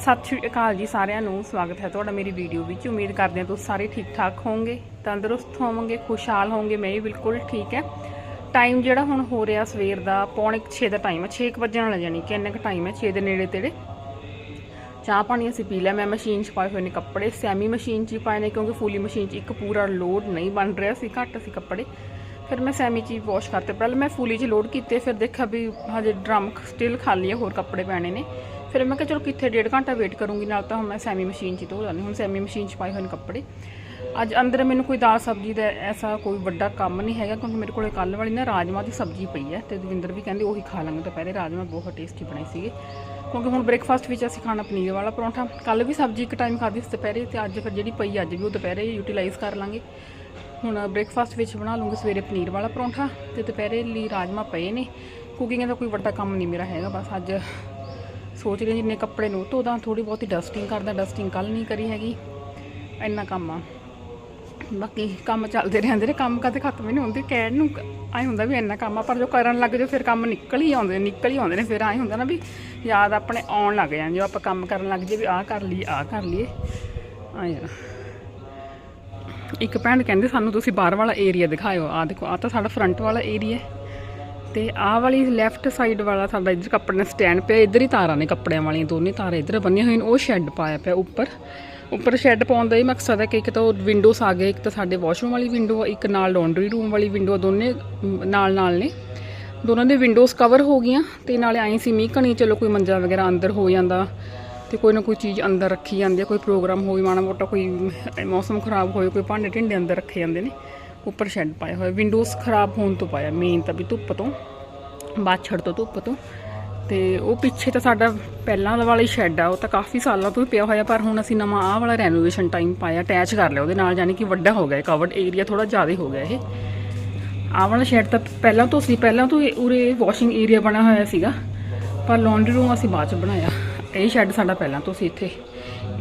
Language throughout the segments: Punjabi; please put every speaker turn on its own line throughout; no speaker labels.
ਸਤਿ ਸ਼੍ਰੀ ਅਕਾਲ ਜੀ ਸਾਰਿਆਂ ਨੂੰ, ਸਵਾਗਤ ਹੈ ਤੁਹਾਡਾ ਮੇਰੀ ਵੀਡੀਓ ਵਿੱਚ। ਉਮੀਦ ਕਰਦੇ ਹਾਂ ਤੁਸੀਂ ਸਾਰੇ ਠੀਕ ਠਾਕ ਹੋਵੋਗੇ, ਤੰਦਰੁਸਤ ਹੋਵੋਗੇ, ਖੁਸ਼ਹਾਲ ਹੋਵੋਗੇ, ਮੈਂ ਵੀ ਬਿਲਕੁਲ ਠੀਕ ਹੈ। ਟਾਈਮ ਜਿਹੜਾ ਹੁਣ ਹੋ ਰਿਹਾ ਸਵੇਰ ਦਾ, ਪੌਣੇ 6 ਦਾ ਟਾਈਮ ਹੈ 6 ਵਜੇ ਨਾਲ ਜਾਨੀ ਕਿ ਇੰਨਾ ਕੁ ਟਾਈਮ ਹੈ 6 ਦੇ ਨੇੜੇ ਤੇੜੇ ਚਾਹ ਪਾਣੀ ਅਸੀਂ ਪੀ ਲਿਆ, ਮੈਂ ਮਸ਼ੀਨ 'ਚ ਪਾਏ ਹੋਏ ਨੇ ਕੱਪੜੇ ਸੈਮੀ ਮਸ਼ੀਨ 'ਚ ਹੀ ਪਾਏ ਨੇ ਕਿਉਂਕਿ ਫੁੱਲੀ ਮਸ਼ੀਨ 'ਚ ਇੱਕ ਪੂਰਾ ਲੋਡ ਨਹੀਂ ਬਣ ਰਿਹਾ ਸੀ, ਘੱਟ ਸੀ ਕੱਪੜੇ। ਫਿਰ ਮੈਂ ਸੈਮੀ 'ਚ ਹੀ ਵਾਸ਼ ਕਰਤੇ, ਪਹਿਲਾਂ ਮੈਂ ਫੁੱਲੀ 'ਚ ਲੋਡ ਕੀਤੇ, ਫਿਰ ਦੇਖਿਆ ਵੀ ਹਜੇ ਡਰਮ ਸਟਿਲ ਖਾਲੀ ਹੈ, ਹੋਰ ਕੱਪੜੇ ਪੈਣੇ ਨੇ। ਫਿਰ ਮੈਂ ਕਿਹਾ ਚਲੋ ਕਿੱਥੇ ਡੇਢ ਘੰਟਾ ਵੇਟ ਕਰੂੰਗੀ, ਨਾਲ ਤਾਂ ਹੁਣ ਮੈਂ ਸੈਮੀ ਮਸ਼ੀਨ 'ਚ ਹੀ ਧੋ ਲੈਂਦੀ, ਹੁਣ ਸੈਮੀ ਮਸ਼ੀਨ 'ਚ ਪਾਏ ਹੋਏ ਨੇ ਕੱਪੜੇ। ਅੱਜ ਅੰਦਰ ਮੈਨੂੰ ਕੋਈ ਦਾਲ ਸਬਜ਼ੀ ਦਾ ਐਸਾ ਕੋਈ ਵੱਡਾ ਕੰਮ ਨਹੀਂ ਹੈਗਾ, ਕਿਉਂਕਿ ਮੇਰੇ ਕੋਲੇ ਕੱਲ ਵਾਲੀ ਨਾ ਰਾਜਮਾ ਦੀ ਸਬਜ਼ੀ ਪਈ ਹੈ ਤੇ ਦਵਿੰਦਰ ਵੀ ਕਹਿੰਦੇ ਉਹੀ ਖਾ ਲਾਂਗੇ ਦੁਪਹਿਰੇ। ਰਾਜਮਾ ਬਹੁਤ ਟੇਸਟੀ ਬਣੇ ਸੀਗੇ। ਕਿਉਂਕਿ ਹੁਣ ਬ੍ਰੇਕਫਾਸਟ ਵਿੱਚ ਅਸੀਂ ਖਾਣਾ ਪਨੀਰ ਵਾਲਾ ਪਰੌਂਠਾ ਕੱਲ ਵੀ ਸਬਜ਼ੀ ਇੱਕ ਟਾਈਮ ਖਾਧੀ ਸੀ ਦੁਪਹਿਰੇ ਤੇ ਅੱਜ ਫਿਰ ਜਿਹੜੀ ਪਈ ਅੱਜ ਵੀ ਉਹ ਦੁਪਹਿਰੇ ਯੂਟਿਲਾਈਜ਼ ਕਰ ਲਾਂਗੇ। ਹੁਣ ਬ੍ਰੇਕਫਾਸਟ ਵਿੱਚ ਬਣਾ ਲੂੰਗੀ ਸਵੇਰੇ ਪਨੀਰ ਵਾਲਾ ਪਰੌਂਠਾ ਤੇ ਦੁਪਹਿਰੇ ਲਈ ਰਾਜਮਾ ਪਏ ਨੇ। ਕੁਕਿੰਗ ਦਾ ਕੋਈ ਵੱਡਾ ਕੰਮ ਨਹੀਂ ਮੇਰਾ ਹੈਗਾ, ਬਸ ਅੱਜ ਸੋਚ ਰਹੀ ਜਿੰਨੇ ਕੱਪੜੇ ਨੂੰ ਧੋਦਾ ਥੋੜੀ ਬਹੁਤੀ ਡਸਟਿੰਗ ਕਰਦਾ ਡਸਟਿੰਗ ਕੱਲ ਨਹੀਂ ਕਰੀ ਹੈਗੀ। ਇੰਨਾ ਕੰਮ ਆ। ਬਾਕੀ ਕੰਮ ਚੱਲਦੇ ਰਹਿੰਦੇ ਨੇ, ਕੰਮ ਕਦੇ ਖਤਮ ਹੀ ਨਹੀਂ ਹੁੰਦੇ। ਕਹਿਣ ਨੂੰ ਐ ਹੁੰਦਾ ਵੀ ਇੰਨਾ ਕੰਮ ਆ, ਪਰ ਜੋ ਕਰਨ ਲੱਗ ਜਾਓ, ਫਿਰ ਕੰਮ ਨਿਕਲ ਹੀ ਆਉਂਦੇ ਨਿਕਲ ਹੀ ਆਉਂਦੇ ਨੇ। ਫਿਰ ਐ ਹੁੰਦਾ ਨਾ ਵੀ ਯਾਦ ਆਪਣੇ ਆਉਣ ਲੱਗ ਜਾਂਦੇ ਜੋ ਆਪਾਂ ਕੰਮ ਕਰਨ ਲੱਗ ਜੇ ਵੀ ਆਹ ਕਰ ਲਈਏ, ਆਹ ਕਰ ਲਈਏ। ਆਏ ਯਾਰ। ਇੱਕ ਭੈਣ ਕਹਿੰਦੇ, ਸਾਨੂੰ ਤੁਸੀਂ ਬਾਹਰ ਵਾਲਾ ਏਰੀਆ ਦਿਖਾਇਓ। ਆ ਦੇਖੋ ਆ ਤਾਂ ਸਾਡਾ ਫਰੰਟ ਵਾਲਾ ਏਰੀਆ ਤੇ ਆਹ ਵਾਲੀ ਲੈਫਟ ਸਾਈਡ ਵਾਲਾ ਸਾਡਾ ਇੱਧਰ ਕੱਪੜੇ ਦਾ ਸਟੈਂਡ ਪਿਆ, ਇੱਧਰ ਹੀ ਤਾਰਾਂ ਨੇ ਕੱਪੜਿਆਂ ਵਾਲੀਆਂ, ਦੋਨੇ ਤਾਰਾਂ ਇੱਧਰ ਬੰਨੀਆਂ ਹੋਈਆਂ ਨੇ, ਉਹ ਸ਼ੈੱਡ ਪਾਇਆ ਪਿਆ ਉੱਪਰ। ਉੱਪਰ ਸ਼ੈੱਡ ਪਾਉਣ ਦਾ ਇਹ ਮਕਸਦ ਹੈ ਕਿ ਇੱਕ ਤਾਂ ਉਹ ਵਿੰਡੋਸ ਆ ਗਏ, ਇੱਕ ਤਾਂ ਸਾਡੇ ਵਾਸ਼ਰੂਮ ਵਾਲੀ ਵਿੰਡੋ ਇੱਕ ਨਾਲ ਲਾਂਡਰੀ ਰੂਮ ਵਾਲੀ ਵਿੰਡੋ ਦੋਨੇ ਨਾਲ ਨਾਲ ਨੇ। ਦੋਨਾਂ ਦੇ ਵਿੰਡੋਜ਼ ਕਵਰ ਹੋ ਗਈਆਂ ਤੇ ਨਾਲੇ ਆਈ ਸੀ ਮੀਂਹ ਕਣੀ, ਚਲੋ ਕੋਈ ਮੰਜਾ ਵਗੈਰਾ ਅੰਦਰ ਹੋ ਜਾਂਦਾ ਤੇ ਕੋਈ ਨਾ ਕੋਈ ਚੀਜ਼ ਅੰਦਰ ਰੱਖੀ ਜਾਂਦੀ ਹੈ ਕੋਈ ਪ੍ਰੋਗਰਾਮ ਹੋਈ ਮਾੜਾ ਮੋਟਾ ਕੋਈ ਮੌਸਮ ਖਰਾਬ ਹੋਏ ਕੋਈ ਭਾਂਡੇ ਢਿੰਡੇ ਅੰਦਰ ਰੱਖੇ ਜਾਂਦੇ ਨੇ। ਉੱਪਰ ਸ਼ੈੱਡ ਪਾਇਆ ਹੋਇਆ ਵਿੰਡੋਜ਼ ਖਰਾਬ ਹੋਣ ਤੋਂ ਪਾਇਆ ਮੇਨ ਤਾਂ ਵੀ ਧੁੱਪ ਤੋਂ ਬਾਛੜ ਤੋਂ ਧੁੱਪ ਤੋਂ। ਤੇ ਉਹ ਪਿੱਛੇ ਤਾਂ ਸਾਡਾ ਪਹਿਲਾਂ ਵਾਲਾ ਹੀ ਸ਼ੈੱਡ ਆ, ਉਹ ਤਾਂ ਕਾਫੀ ਸਾਲਾਂ ਤੋਂ ਹੀ ਪਿਆ ਹੋਇਆ, ਪਰ ਹੁਣ ਅਸੀਂ ਨਵਾਂ ਆਹ ਵਾਲਾ ਰੈਨੋਵੇਸ਼ਨ ਟਾਈਮ ਪਾਇਆ ਅਟੈਚ ਕਰ ਲਿਆ ਉਹਦੇ ਨਾਲ, ਯਾਨੀ ਕਿ ਵੱਡਾ ਹੋ ਗਿਆ ਕਵਰਡ ਏਰੀਆ ਥੋੜਾ ਜ਼ਿਆਦਾ ਹੋ ਗਿਆ ਇਹ। ਆਹ ਵਾਲਾ ਸ਼ੈੱਡ ਤਾਂ ਪਹਿਲਾਂ ਤੋਂ ਸੀ, ਪਹਿਲਾਂ ਤੋਂ ਉਰੇ ਵਾਸ਼ਿੰਗ ਏਰੀਆ ਬਣਿਆ ਹੋਇਆ ਸੀਗਾ, ਪਰ ਲਾਂਡਰੀ ਰੂਮ ਅਸੀਂ ਬਾਅਦ ਚ ਬਣਾਇਆ। ਇਹ ਸ਼ੈੱਡ ਸਾਡਾ ਪਹਿਲਾਂ ਤੋਂ ਸੀ ਇੱਥੇ,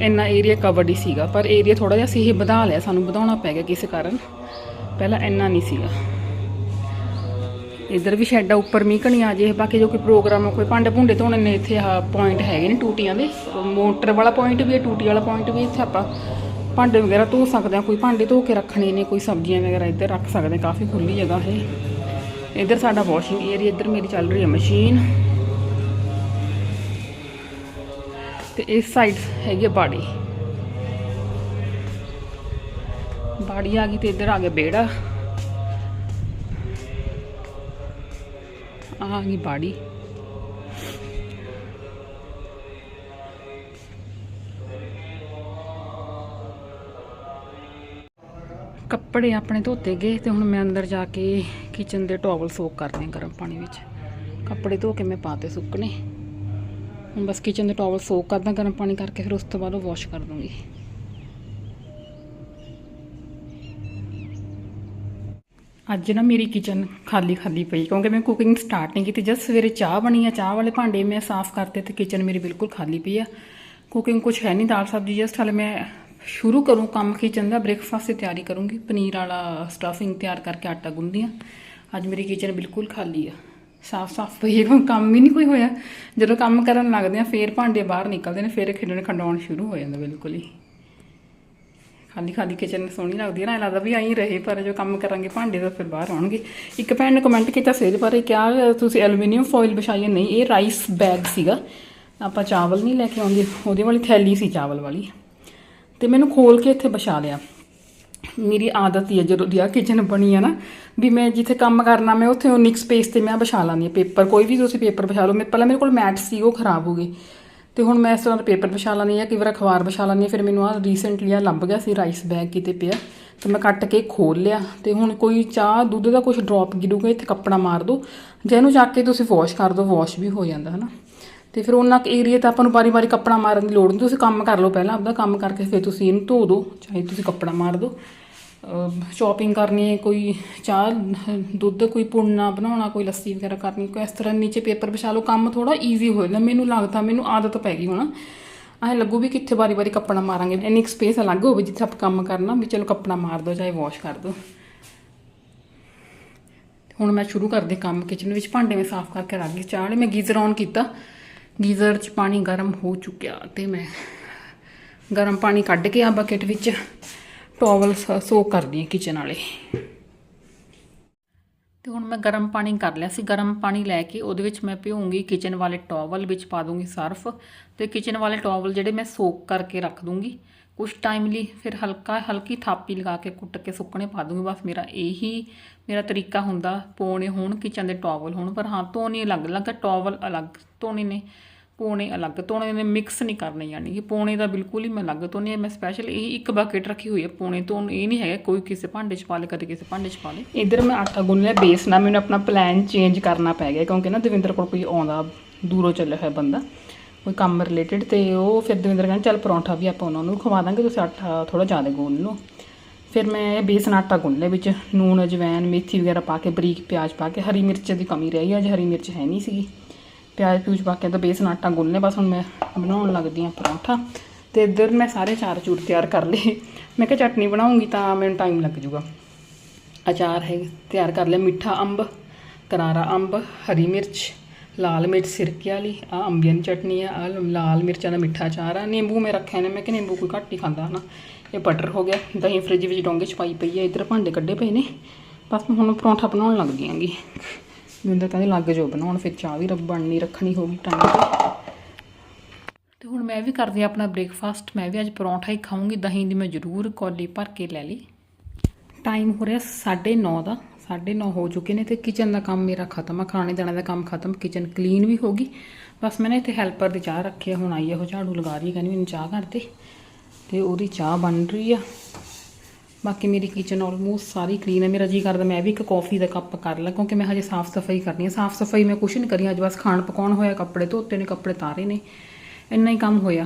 ਇੰਨਾ ਏਰੀਆ ਕਵਰਡ ਹੀ ਸੀਗਾ, ਪਰ ਏਰੀਆ ਥੋੜਾ ਜਿਹਾ ਸੀ, ਇਹ ਵਧਾ ਲਿਆ, ਸਾਨੂੰ ਵਧਾਉਣਾ ਪੈ ਗਿਆ ਕਿਸੇ ਕਾਰਨ। ਪਹਿਲਾਂ ਇੰਨਾ ਨਹੀਂ ਸੀਗਾ। ਇੱਧਰ ਵੀ ਸ਼ੈੱਡ ਆ ਉੱਪਰ ਮੀਂਹ ਕਣੀ ਆ ਜੇ ਬਾਕੀ ਜੋ ਕੋਈ ਪ੍ਰੋਗਰਾਮ ਆ, ਕੋਈ ਭਾਂਡੇ ਭੁੰਡੇ ਧੋਣੇ ਨੇ ਇੱਥੇ ਆ ਪੁਆਇੰਟ ਹੈਗੇ ਨੇ ਟੂਟੀਆਂ ਦੇ। ਮੋਟਰ ਵਾਲਾ ਪੁਆਇੰਟ ਵੀ ਹੈ ਟੂਟੀ ਵਾਲਾ ਪੁਆਇੰਟ ਵੀ ਇੱਥੇ ਆਪਾਂ ਭਾਂਡੇ ਵਗੈਰਾ ਧੋ ਸਕਦੇ ਆ ਕੋਈ ਭਾਂਡੇ ਧੋ ਕੇ ਰੱਖਣੇ ਨੇ ਕੋਈ ਸਬਜ਼ੀਆਂ ਵਗੈਰਾ ਇੱਧਰ ਰੱਖ ਸਕਦੇ ਹਾਂ, ਕਾਫੀ ਖੁੱਲੀ ਜਗ੍ਹਾ ਹੈ। ਇੱਧਰ ਸਾਡਾ ਵਾਸ਼ਿੰਗ ਏਰੀਆ ਇੱਧਰ ਮੇਰੀ ਚੱਲ ਰਹੀ ਹੈ ਮਸ਼ੀਨ ਤੇ ਇਸ ਸਾਈਡ ਹੈਗੀ ਆ ਬਾੜੀ। ਬਾੜੀ ਆ ਗਈ ਤੇ ਇੱਧਰ ਆ ਗਿਆ ਬੇੜਾ। ਆ ਗਈ ਬਾੜੀ। ਕੱਪੜੇ ਆਪਣੇ ਧੋਤੇ ਗਏ ਤੇ ਹੁਣ ਮੈਂ ਅੰਦਰ ਜਾ ਕੇ ਕਿਚਨ ਦੇ ਟਾਵਲ ਸੋਕ ਕਰਦੇ ਹਾਂ ਗਰਮ ਪਾਣੀ ਵਿੱਚ। ਕੱਪੜੇ ਧੋ ਕੇ ਮੈਂ ਪਾਤੇ ਸੁੱਕਣੇ। ਹੁਣ ਬਸ ਕਿਚਨ ਦੇ ਟਾਵਲ ਸੋਕ ਕਰਦਾ, ਗਰਮ ਪਾਣੀ ਕਰਕੇ ਫਿਰ ਉਸ ਤੋਂ ਬਾਅਦ ਉਹ ਵਾਸ਼ ਕਰ ਦੂੰਗੀ। ਅੱਜ ਨਾ ਮੇਰੀ ਕਿਚਨ ਖਾਲੀ ਖਾਲੀ ਪਈ, ਕਿਉਂਕਿ ਮੈਂ ਕੁਕਿੰਗ ਸਟਾਰਟ ਨਹੀਂ ਕੀਤੀ, ਜਦ ਸਵੇਰੇ ਚਾਹ ਬਣੀ ਆ, ਚਾਹ ਵਾਲੇ ਭਾਂਡੇ ਮੈਂ ਸਾਫ਼ ਕਰਤੇ ਤੇ ਕਿਚਨ ਮੇਰੀ ਬਿਲਕੁਲ ਖਾਲੀ ਪਈ ਆ। ਕੁਕਿੰਗ ਕੁਝ ਹੈ ਨਹੀਂ, ਦਾਲ ਸਬਜ਼ੀ ਜਸਟ ਹਲੇ ਮੈਂ ਸ਼ੁਰੂ ਕਰੂੰ ਕੰਮ ਕਿਚਨ ਦਾ ਬ੍ਰੇਕਫਾਸਟ ਦੀ ਤਿਆਰੀ ਕਰੂੰਗੀ। ਪਨੀਰ ਵਾਲਾ ਸਟਫਿੰਗ ਤਿਆਰ ਕਰਕੇ ਆਟਾ ਗੁੰਨਦੀ ਆ। ਅੱਜ ਮੇਰੀ ਕਿਚਨ ਬਿਲਕੁਲ ਖਾਲੀ ਆ। ਸਾਫ਼ ਸਾਫ਼ ਪਈ ਹੈ ਕੰਮ ਹੀ ਨਹੀਂ ਕੋਈ ਹੋਇਆ। ਜਦੋਂ ਕੰਮ ਕਰਨ ਲੱਗਦੇ ਆ, ਫੇਰ ਭਾਂਡੇ ਬਾਹਰ ਨਿਕਲਦੇ ਨੇ, ਫੇਰ ਖਿਡਣ ਖੰਡਾਉਣ ਸ਼ੁਰੂ ਹੋ ਜਾਂਦਾ ਬਿਲਕੁਲ ਹੀ। ਖਾਲੀ ਖਾਲੀ ਕਿਚਨ ਸੋਹਣੀ ਲੱਗਦੀ ਹੈ ਨਾ ਐਂ ਲੱਗਦਾ ਵੀ ਆਈ ਰਹੇ, ਪਰ ਜੋ ਕੰਮ ਕਰਾਂਗੇ ਭਾਂਡੇ ਤਾਂ ਫਿਰ ਬਾਹਰ ਆਉਣਗੇ। ਇੱਕ ਭੈਣ ਨੇ ਕਮੈਂਟ ਕੀਤਾ ਸੀ ਇਹਦੇ ਬਾਰੇ ਕਿਹਾ, ਤੁਸੀਂ ਐਲੂਮੀਨੀਅਮ ਫੋਇਲ ਵਿਛਾਈ ਨਹੀਂ, ਇਹ ਰਾਈਸ ਬੈਗ ਸੀਗਾ। ਆਪਾਂ ਚਾਵਲ ਨਹੀਂ ਲੈ ਕੇ ਆਉਂਦੇ, ਉਹਦੇ ਵਾਲੀ ਥੈਲੀ ਸੀ ਚਾਵਲ ਵਾਲੀ। ਤੇ ਮੈਨੂੰ ਖੋਲ ਕੇ ਇੱਥੇ ਵਿਛਾ ਲਿਆ। ਮੇਰੀ ਆਦਤ ਹੀ ਹੈ, ਜਦੋਂ ਦੀ ਆ ਕਿਚਨ ਬਣੀ ਆ ਨਾ, ਵੀ ਮੈਂ ਜਿੱਥੇ ਕੰਮ ਕਰਨਾ, ਮੈਂ ਉੱਥੇ ਉਨਿਕ ਸਪੇਸ ਤੇ ਮੈਂ ਵਿਛਾ ਲਾਂਦੀ ਹਾਂ। ਪੇਪਰ, ਕੋਈ ਵੀ ਤੁਸੀਂ ਪੇਪਰ ਵਿਛਾ ਲਓ ਮੇਰੇ ਪਹਿਲਾਂ ਮੇਰੇ ਕੋਲ ਮੈਟ ਸੀ, ਉਹ ਖਰਾਬ ਹੋ ਗਏ। ਤੇ ਹੁਣ ਮੈਂ ਇਸ ਤਰ੍ਹਾਂ ਦੇ ਪੇਪਰ ਵਿਛਾ ਲਾਂਦੀ ਹਾਂ, ਕਈ ਵਾਰ ਅਖਬਾਰ ਵਿਛਾ ਲਾਂਦੀ ਹਾਂ, ਫਿਰ ਮੈਨੂੰ ਆ ਰੀਸੈਂਟਲੀ ਆ ਲੱਭ ਗਿਆ ਸੀ ਰਾਈਸ ਬੈਗ ਕਿਤੇ ਪਿਆ, ਤੇ ਮੈਂ ਕੱਟ ਕੇ ਖੋਲ ਲਿਆ। ਤੇ ਹੁਣ ਕੋਈ ਚਾਹ, ਦੁੱਧ ਦਾ ਕੁਝ ਡ੍ਰੌਪ ਗਿਰੂਗਾ, ਇੱਥੇ ਕੱਪੜਾ ਮਾਰ ਦੋ ਜੇ ਇਹਨੂੰ ਚੱਕ ਕੇ ਤੁਸੀਂ ਵਾਸ਼ ਕਰ ਦੋ ਵਾਸ਼ ਵੀ ਹੋ ਜਾਂਦਾ, ਹਨਾ। ਤੇ ਫਿਰ ਉਹਨਾਂ ਏਰੀਆ ਤਾਂ ਆਪਾਂ ਨੂੰ ਵਾਰੀ-ਵਾਰੀ ਕੱਪੜਾ ਮਾਰਨ ਦੀ ਲੋੜ ਨਹੀਂ, ਤੁਸੀਂ ਕੰਮ ਕਰ ਲਓ ਪਹਿਲਾਂ ਆਪਦਾ, ਕੰਮ ਕਰਕੇ ਫਿਰ ਤੁਸੀਂ ਇਹਨੂੰ ਧੋ ਦਿਓ ਚਾਹੇ ਤੁਸੀਂ ਕੱਪੜਾ ਮਾਰ ਦਿਓ ਸ਼ਾਪਿੰਗ ਕਰਨੀ ਹੈ, ਕੋਈ ਚਾਹ, ਦੁੱਧ, ਕੋਈ ਪੁੰਨਾ ਬਣਾਉਣਾ, ਕੋਈ ਲੱਸੀ ਵਗੈਰਾ ਕਰਨੀ, ਕੋਈ ਇਸ ਤਰ੍ਹਾਂ ਨੀਚੇ ਪੇਪਰ ਵਿਛਾ ਲਓ, ਕੰਮ ਥੋੜਾ ਈਜ਼ੀ ਹੋ ਜਾਂਦਾ। ਮੈਨੂੰ ਲੱਗਦਾ, ਮੈਨੂੰ ਆਦਤ ਪੈ ਗਈ ਹੁਣ। ਐਂ ਲੱਗੂ ਵੀ ਕਿੱਥੇ ਵਾਰੀ-ਵਾਰੀ ਕੱਪੜਾ ਮਾਰਾਂਗੇ। ਇੰਨੀ ਸਪੇਸ ਅਲੱਗ ਹੋਵੇ ਜਿੱਥੇ ਆਪਾਂ ਕੰਮ ਕਰਨਾ, ਵੀ ਚਲੋ ਕੱਪੜਾ ਮਾਰ ਦਿਓ ਚਾਹੇ ਵਾਸ਼ ਕਰ ਦਿਓ ਹੁਣ ਮੈਂ ਸ਼ੁਰੂ ਕਰਦੇ ਕੰਮ ਕਿਚਨ ਵਿੱਚ। ਭਾਂਡੇ ਮੈਂ ਸਾਫ਼ ਕਰਕੇ ਰੱਖ ਗਈ, ਚਾਹ ਲਈ ਮੈਂ ਗੀਜ਼ਰ ਔਨ ਕੀਤਾ। ਗੀਜ਼ਰ 'ਚ ਪਾਣੀ ਗਰਮ ਹੋ ਚੁੱਕਿਆ ਤੇ ਮੈਂ ਗਰਮ ਪਾਣੀ ਕੱਢ ਕੇ ਆ ਬਕੇਟ ਵਿੱਚ ਟਾਵਲ ਸੋਕ ਕਰਦੀ ਹਾਂ ਕਿਚਨ ਵਾਲੇ। ਤੇ ਹੁਣ ਮੈਂ ਗਰਮ ਪਾਣੀ ਕਰ ਲਿਆ ਸੀ। ਗਰਮ ਪਾਣੀ ਲੈ ਕੇ ਉਹਦੇ ਵਿੱਚ ਮੈਂ ਭਿਉਂਗੀ ਕਿਚਨ ਵਾਲੇ ਟੋਵਲ ਵਿੱਚ ਪਾ ਦੂੰਗੀ ਸਰਫ। ਤੇ ਕਿਚਨ ਵਾਲੇ ਟੋਵਲ ਜਿਹੜੇ ਮੈਂ ਸੋਕ ਕਰਕੇ ਰੱਖ ਦੂੰਗੀ। ਕੁਝ ਟਾਈਮ ਲਈ ਫਿਰ ਹਲਕਾ, ਹਲਕੀ ਥਾਪੀ ਲਗਾ ਕੇ ਕੁੱਟ ਕੇ ਸੁੱਕਣੇ ਪਾ ਦੂੰਗੀ। ਬਸ ਮੇਰਾ ਇਹੀ, ਮੇਰਾ ਤਰੀਕਾ ਹੁੰਦਾ। ਪੋਣੇ ਹੋਣ ਕਿਚਨ ਦੇ ਟੋਵਲ ਹੋਣ। ਪਰ ਹਾਂ, ਧੋਣੇ ਅਲੱਗ-ਅਲੱਗ ਟੋਵਲ ਅਲੱਗ ਧੋਣੇ ਨੇ। ਪੋਣੇ ਅਲੱਗ ਧੋਣੇ ਨੇ ਮਿਕਸ ਨਹੀਂ ਕਰਨੇ, ਯਾਨੀ ਕਿ ਪੋਣੇ ਦਾ ਬਿਲਕੁਲ ਹੀ ਮੈਂ ਅਲੱਗ ਧੋਨੇ ਆ ਮੈਂ ਸਪੈਸ਼ਲ ਇਹ ਇੱਕ ਬਕੇਟ ਰੱਖੀ ਹੋਈ ਹੈ ਪੋਣੇ ਤੋਂ, ਇਹ ਨਹੀਂ ਹੈਗਾ, ਕੋਈ ਕਿਸੇ ਭਾਂਡੇ 'ਚ ਪਾ ਲੇ, ਕਦੇ ਕਿਸੇ ਭਾਂਡੇ 'ਚ ਪਾ ਲੇ। ਇਧਰ ਮੈਂ ਆਟਾ ਗੁੰਨ ਲਿਆ ਬੇਸ ਨਾਲ ਮੈਨੂੰ ਆਪਣਾ ਪਲਾਨ ਚੇਂਜ ਕਰਨਾ ਪੈ ਗਿਆ, ਕਿਉਂਕਿ ਨਾ ਦਵਿੰਦਰ ਕੋਲ ਕੋਈ ਆਉਂਦਾ, ਦੂਰੋਂ ਚੱਲਿਆ ਹੋਇਆ ਬੰਦਾ, ਕੋਈ ਕੰਮ ਰਿਲੇਟਡ ਤੇ ਉਹ ਫਿਰ ਦਵਿੰਦਰ ਕਹਿੰਦਾ, ਚੱਲ ਪਰੌਂਠਾ ਵੀ ਆਪਾਂ ਉਹਨਾਂ ਨੂੰ ਖਵਾ ਦਾਂਗੇ, ਤੁਸੀਂ ਆਟਾ ਥੋੜਾ ਜ਼ਿਆਦਾ ਗੁੰਨ ਲਓ। ਫਿਰ ਮੈਂ ਬੇਸਨ ਆਟਾ ਗੁੰਨ ਲਿਆ ਵਿੱਚ, ਨੂਨ ਅਜਵਾਇਣ ਮੇਥੀ ਵਗੈਰਾ ਪਾ ਕੇ, ਬਰੀਕ ਪਿਆਜ਼ ਪਾ ਕੇ, ਹਰੀ ਮਿਰਚ ਦੀ ਕਮੀ ਰਹੀ ਅੱਜ ਹਰੀ ਮਿਰਚ ਹੈ ਨਹੀਂ ਸੀਗੀ। ਪਿਆਜ਼ ਪਿਊਜ਼ ਪਾ ਕੇ ਤਾਂ ਬੇਸਨ ਆਟਾ ਗੁੰਨ ਬਸ ਹੁਣ ਮੈਂ ਬਣਾਉਣ ਲੱਗਦੀ ਹਾਂ ਪਰੌਂਠਾ। ਤੇ ਇੱਧਰ ਮੈਂ ਸਾਰੇ ਚਾਰ ਚੂਰ ਤਿਆਰ ਕਰ ਲਏ। ਮੈਂ ਕਿਹਾ ਚਟਨੀ ਬਣਾਉਂਗੀ ਤਾਂ ਮੈਨੂੰ ਟਾਈਮ ਲੱਗ ਜੂਗਾ ਅਚਾਰ ਹੈ ਤਿਆਰ ਕਰ ਲਿਆ ਮਿੱਠਾ ਅੰਬ, ਕਰਾਰਾ ਅੰਬ, ਹਰੀ ਮਿਰਚ, ਲਾਲ ਮਿਰਚ ਸਿਰਕੇ ਵਾਲੀ ਆ ਅੰਬੀਆਂ ਚਟਨੀ ਆ ਆ ਲਾਲ ਮਿਰਚਾਂ ਦਾ ਮਿੱਠਾ ਅਚਾਰ ਆ, ਨਿੰਬੂ ਮੈਂ ਰੱਖਿਆ ਨੇ, ਮੈਂ ਕਿ ਨਿੰਬੂ ਕੋਈ ਘੱਟ ਹੀ ਖਾਂਦਾ ਹਨਾ। ਇਹ ਬਟਰ ਹੋ ਗਿਆ, ਦਹੀਂ ਫ੍ਰਿਜ ਵਿੱਚ ਡੋਂਗੇ ਚ ਪਾਈ ਪਈ ਹੈ ਇੱਧਰ ਭਾਂਡੇ ਕੱਢੇ ਪਏ ਨੇ। ਬਸ ਮੈਂ ਹੁਣ ਪਰੌਂਠਾ ਬਣਾਉਣ ਲੱਗਦੀ ਆਂਗੀ ਮੈਨੂੰ ਤਾਂ ਕਹਿੰਦੇ ਲੱਗ ਜਾਓ ਬਣਾਉਣ, ਫਿਰ ਚਾਹ ਵੀ ਰੱਬ ਬਣਨੀ, ਰੱਖਣੀ ਹੋਗੀ ਟਾਈਮ ਤੇ। ਤੇ ਹੁਣ ਮੈਂ ਵੀ ਕਰਦੀ ਹਾਂ ਆਪਣਾ ਬ੍ਰੇਕਫਾਸਟ ਮੈਂ ਵੀ ਅੱਜ ਪਰੌਂਠਾ ਹੀ ਖਾਊਂਗੀ, ਦਹੀਂ ਦੀ ਮੈਂ ਜ਼ਰੂਰ ਕੌਲੀ ਭਰ ਕੇ ਲੈ ਲਈ। ਟਾਈਮ ਹੋ ਰਿਹਾ 9:30 ਦਾ 9:30 ਹੋ ਚੁੱਕੇ ਨੇ ਤੇ ਕਿਚਨ ਦਾ ਕੰਮ ਮੇਰਾ ਖਤਮ ਆ, ਖਾਣੇ ਦਾਣੇ ਦਾ ਕੰਮ ਖਤਮ ਕਿਚਨ ਕਲੀਨ ਵੀ ਹੋ ਗਈ। ਬਸ ਮੈਂ ਨਾ ਇੱਥੇ ਹੈਲਪਰ ਦੀ ਚਾਹ ਰੱਖੀ ਆ, ਹੁਣ ਆਈ ਆ, ਉਹ ਝਾੜੂ ਲਗਾ ਰਹੀ ਕਹਿੰਦੀ ਮੈਨੂੰ ਚਾਹ ਕਰਦੇ ਤੇ ਉਹਦੀ ਚਾਹ ਬਣ ਰਹੀ ਆ। ਬਾਕੀ ਮੇਰੀ ਕਿਚਨ ਆਲਮੋਸਟ ਸਾਰੀ ਕਲੀਨ ਹੈ। ਮੇਰਾ ਜੀ ਕਰਦਾ, ਮੈਂ ਵੀ ਇੱਕ ਕਾਫੀ ਦਾ ਕੱਪ ਕਰ ਲਾਂ, ਕਿਉਂਕਿ ਮੈਂ ਹਜੇ ਸਾਫ਼ ਸਫ਼ਾਈ ਕਰਨੀ ਹੈ। ਸਾਫ਼ ਸਫ਼ਾਈ ਮੈਂ ਕੁਛ ਨਹੀਂ ਕਰੀ, ਅੱਜ ਬਸ ਖਾਣ ਪਕਾਉਣ ਹੋਇਆ, ਕੱਪੜੇ ਧੋਤੇ ਨੇ, ਕੱਪੜੇ ਤਾਰੇ ਨੇ। ਇੰਨਾ ਹੀ ਕੰਮ ਹੋਇਆ।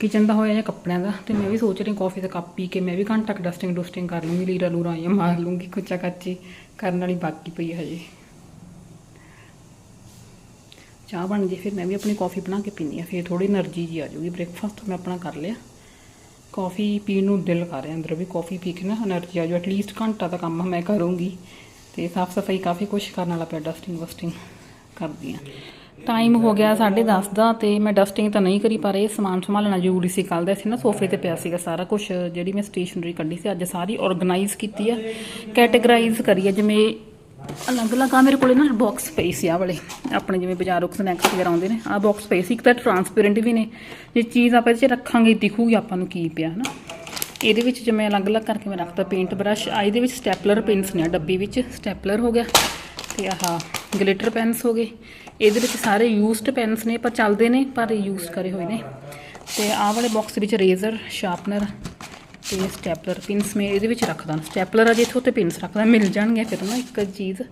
ਕਿਚਨ ਦਾ ਹੋਇਆ ਜਾਂ ਕੱਪੜਿਆਂ ਦਾ, ਤੇ ਮੈਂ ਵੀ ਸੋਚ ਰਹੀ ਕਾਫੀ ਦਾ ਕੱਪ ਪੀ ਕੇ ਮੈਂ ਵੀ ਘੰਟਾ ਤੱਕ ਡਸਟਿੰਗ ਡੁਸਟਿੰਗ ਕਰ ਲੂੰਗੀ ਲੀਰਾ ਲੂਰਾ ਆਇਆ ਮਾਰ ਲੂੰਗੀ ਕੁਚਾ ਕੱਚੀ ਕਰਨ ਵਾਲੀ ਬਾਕੀ ਪਈ ਹਜੇ। ਚਾਹ ਬਣ ਜੇ ਫਿਰ ਮੈਂ ਵੀ ਆਪਣੀ ਕਾਫੀ ਬਣਾ ਕੇ ਪੀਣੀ ਆ ਫਿਰ ਥੋੜੀ એનર્ਜੀ ਜੀ ਆ ਜੂਗੀ ਬ੍ਰੇਕਫਾਸਟ ਮੈਂ ਆਪਣਾ ਕਰ ਲਿਆ। कॉफ़ी ਪੀਣ ਨੂੰ ਦਿਲ ਕਰ ਰਿਹਾ ਅੰਦਰ ਵੀ ਕਾਫੀ ਪੀ ਕੇ ਨਾ એનર્ਜੀ ਆ ਜੋ ਐਟਲੀਸਟ ਘੰਟਾ ਦਾ ਕੰਮ ਮੈਂ ਕਰੂੰਗੀ। ਤੇ ਸਾਫ਼ ਸਫ਼ਾਈ ਕਾਫੀ ਕੁਛ ਕਰਨ ਵਾਲਾ ਪਿਆ ਡਸਟਿੰਗ ਵਸਟਿੰਗ ਕਰਦੀ ਆ ਟਾਈਮ ਹੋ ਗਿਆ ਸਾਢੇ 10:30 ਦਾ ਤੇ ਮੈਂ ਡਸਟਿੰਗ ਤਾਂ ਨਹੀਂ ਕਰੀ, ਪਰ ਇਹ ਸਮਾਨ ਸੰਭਾਲਣਾ ਜ਼ਰੂਰੀ ਸੀ। ਕੱਲ ਦਾ ਸੀ ਨਾ, ਸੋਫੇ ਤੇ ਪਿਆ ਸੀਗਾ ਸਾਰਾ ਕੁਝ ਜਿਹੜੀ ਮੈਂ ਸਟੇਸ਼ਨਰੀ ਕੱਢੀ ਸੀ, ਅੱਜ ਸਾਰੀ ਆਰਗੇਨਾਈਜ਼ ਕੀਤੀ ਆ ਕੈਟਾਗਰਾਈਜ਼ ਕਰੀ ਆ, ਜਿਵੇਂ ਅਲੱਗ-ਅਲੱਗ ਆ, ਮੇਰੇ ਕੋਲੇ ਨਾ ਬਾਕਸ ਪਏ ਸੀ ਆ ਵਾਲੇ। ਆਪਣੇ ਜਿਵੇਂ ਬਾਜ਼ਾਰੋਂ ਸਨੈਕਸ ਵਗੈਰਾ ਆਉਂਦੇ ਨੇ ਆ ਬਾਕਸ ਪਏ ਸੀ ਇੱਕ ਤਾਂ ਟਰਾਂਸਪੇਰੈਂਟ ਵੀ ਨੇ। ਜੇ ਚੀਜ਼ ਆਪਾਂ ਇਹਦੇ 'ਚ ਰੱਖਾਂਗੇ, ਦਿਖੂਗੀ ਆਪਾਂ ਨੂੰ ਕੀ ਪਿਆ, ਹਨਾ। ਇਹਦੇ ਵਿੱਚ ਜਿਵੇਂ ਅਲੱਗ-ਅਲੱਗ ਕਰਕੇ ਮੈਂ ਰੱਖਦਾ ਪੇਂਟ ਬ੍ਰਸ਼ ਆ ਇਹਦੇ ਵਿੱਚ ਸਟੈਪਲਰ ਪਿੰਸ ਨੇ ਆ ਡੱਬੀ ਵਿੱਚ ਸਟੈਪਲਰ ਹੋ ਗਿਆ। ਤੇ ਆਹ ਗਲਿਟਰ ਪੈਨਸ ਹੋ ਗਏ। ਇਹਦੇ ਵਿੱਚ ਸਾਰੇ ਯੂਸਡ ਪੈਨਸ ਨੇ, ਪਰ ਚੱਲਦੇ ਨੇ, ਪਰ ਯੂਜ਼ ਕਰੇ ਹੋਏ ਨੇ। ਤੇ ਆਹ ਵਾਲੇ ਬਾਕਸ ਵਿੱਚ ਰੇਜ਼ਰ ਸ਼ਾਰਪਨਰ ਤੇ ਸਟੈਪਲਰ ਪਿੰਸ ਮੈਂ ਇਹਦੇ ਵਿੱਚ ਰੱਖਦਾ ਸਟੈਪਲਰ ਆ ਜੇ ਇੱਥੋਂ ਤੇ ਪਿੰਸ ਰੱਖਦਾ ਮਿਲ ਜਾਣਗੇ ਫਿਰ ਨਾ ਇੱਕ ਚੀਜ਼।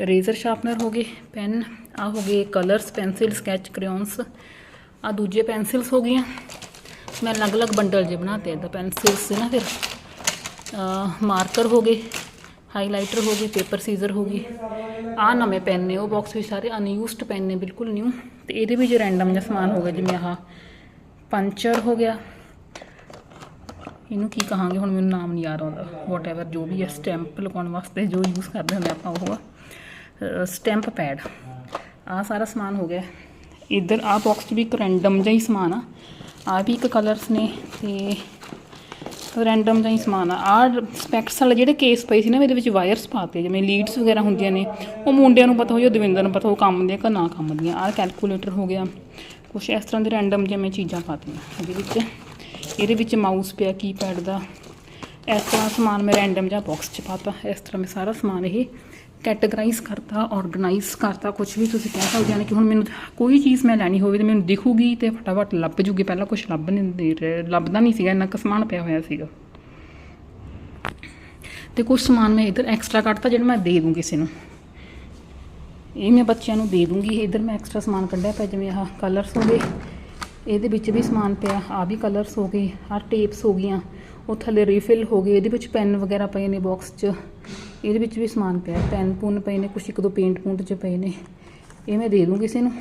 ਰੇਜ਼ਰ ਸ਼ਾਰਪਨਰ ਹੋ ਗਏ ਪੈਨ ਆ ਹੋ ਗਏ ਕਲਰਸ ਪੈਨਸਿਲ ਸਕੈਚ ਕ੍ਰੇਯੋਨਸ ਆ ਦੂਜੇ ਪੈਨਸਿਲਸ ਹੋ ਗਈਆਂ। ਮੈਂ ਅਲੱਗ-ਅਲੱਗ ਬੰਡਲ ਜੇ ਬਣਾਤੇ ਇਦਾਂ ਪੈਨਸਿਲਸ ਨਾ ਫਿਰ। ਮਾਰਕਰ ਹੋ ਗਏ ਹਾਈਲਾਈਟਰ ਹੋ ਗਈ ਪੇਪਰ ਸੀਜ਼ਰ ਹੋ ਗਈ। ਆ ਨਵੇਂ ਪੈਨ ਨੇ, ਉਹ ਬਾਕਸ ਵਿੱਚ ਸਾਰੇ ਅਨਯੂਜ਼ਡ ਪੈਨ ਨੇ, ਬਿਲਕੁਲ ਨਿਊ ਤੇ ਇਹਦੇ ਵਿੱਚ ਰੈਂਡਮ ਜਿਹਾ ਸਮਾਨ ਹੋ ਗਿਆ, ਜਿਵੇਂ ਆਹ ਪੰਚਰ ਹੋ ਗਿਆ। ਇਹਨੂੰ ਕੀ ਕਹਾਂਗੇ? ਹੁਣ ਮੈਨੂੰ ਨਾਮ ਨਹੀਂ ਯਾਦ ਆਉਂਦਾ। ਵਾਟਐਵਰ ਜੋ ਵੀ ਹੈ ਸਟੈਂਪ ਲਗਾਉਣ ਵਾਸਤੇ ਜੋ ਯੂਜ਼ ਕਰਦੇ ਹੁੰਦੇ ਆਪਾਂ ਉਹ ਸਟੈਂਪ ਪੈਡ ਆ ਸਾਰਾ ਸਮਾਨ ਹੋ ਗਿਆ। ਇੱਧਰ ਆ ਬਾਕਸ 'ਚ ਵੀ ਇੱਕ ਰੈਂਡਮ ਜਿਹਾ ਹੀ ਸਮਾਨ ਆ। ਆ ਵੀ ਇੱਕ ਕਲਰਸ ਨੇ ਤੇ ਰੈਂਡਮ ਜਿਹਾ ਹੀ ਸਮਾਨ ਆ। ਆ ਸਪੈਕਟਸ ਵਾਲੇ ਜਿਹੜੇ ਕੇਸ ਪਏ ਸੀ ਨਾ, ਇਹਦੇ ਵਿੱਚ ਵਾਇਰਸ ਪਾਤੇ ਜਿਵੇਂ ਲੀਡਸ ਵਗੈਰਾ ਹੁੰਦੀਆਂ ਨੇ, ਉਹ ਮੁੰਡਿਆਂ ਨੂੰ ਪਤਾ ਹੋ ਜਾਂ ਦਵਿੰਦਰ ਨੂੰ ਪਤਾ ਉਹ ਕੰਮ ਦੀਆਂ ਕਿ ਨਾ ਕੰਮ ਦੀਆਂ। ਆ ਕੈਲਕੂਲੇਟਰ ਹੋ ਗਿਆ। ਕੁਛ ਇਸ ਤਰ੍ਹਾਂ ਦੇ ਰੈਂਡਮ ਜਿਵੇਂ ਚੀਜ਼ਾਂ ਪਾਤੀਆਂ ਇਹਦੇ ਵਿੱਚ। ਇਹਦੇ ਵਿੱਚ ਮਾਊਸ ਪਿਆ ਕੀਪੈਡ ਦਾ। ਇਸ ਤਰ੍ਹਾਂ ਸਮਾਨ ਮੈਂ ਰੈਂਡਮ ਜਾਂ ਬਾਕਸ 'ਚ ਪਾਤਾ। ਇਸ ਤਰ੍ਹਾਂ ਮੈਂ ਸਾਰਾ ਸਮਾਨ ਇਹ ਕੈਟਾਗਰਾਈਜ਼ ਕਰਤਾ ਆਰਗੇਨਾਈਜ਼ ਕਰਤਾ ਕੁਝ ਵੀ ਤੁਸੀਂ ਕਹਿ ਸਕਦੇ ਹੋ। ਕਿ ਹੁਣ ਮੈਨੂੰ ਕੋਈ ਚੀਜ਼ ਮੈਂ ਲੈਣੀ ਹੋਵੇ ਤੇ ਮੈਨੂੰ ਦਿਖੂਗੀ ਤੇ ਫਟਾਫਟ ਲੱਭ ਜੂਗੀ। ਪਹਿਲਾਂ ਕੁਝ ਲੱਭ ਨਹੀਂ ਦੇ ਰਿਹਾ ਲੱਭਦਾ ਨਹੀਂ ਸੀਗਾ, ਇੰਨਾ ਕੁ ਸਮਾਨ ਪਿਆ ਹੋਇਆ ਸੀਗਾ। ਤੇ ਕੁਝ ਸਮਾਨ ਮੈਂ ਇਧਰ ਐਕਸਟਰਾ ਕੱਢਤਾ, ਜਿਹੜਾ ਮੈਂ ਦੇ ਦੂੰ ਕਿਸੇ ਨੂੰ। ਇਹ ਮੈਂ ਬੱਚਿਆਂ ਨੂੰ ਦੇ ਦੂੰਗੀ। ਇਧਰ ਮੈਂ ਐਕਸਟਰਾ ਸਮਾਨ ਕੱਢਿਆ ਪਿਆ, ਜਿਵੇਂ ਆਹ ਕਲਰਸ ਹੋ ਗਏ ਇਹਦੇ ਵਿੱਚ ਵੀ ਸਮਾਨ ਪਿਆ ਆ ਵੀ ਕਲਰਸ ਹੋ ਗਏ, ਆਹ ਟੇਪਸ ਹੋ ਗਈਆਂ, ਉਹ ਥੱਲੇ ਰੀਫਿਲ ਹੋ ਗਏ, ਇਹਦੇ ਵਿੱਚ ਪੈਨ ਵਗੈਰਾ ਪਏ ਨੇ ਬਾਕਸ 'ਚ, ਇਹਦੇ ਵਿੱਚ ਵੀ ਸਮਾਨ ਪਿਆ ਪੈਨ ਪੂਨ ਪਏ ਨੇ, ਕੁਛ ਇੱਕ ਦੋ ਪੇਂਟ ਪੂੰਟ 'ਚ ਪਏ ਨੇ, ਇਹ ਮੈਂ ਦੇ ਦੂੰ ਕਿਸੇ ਨੂੰ,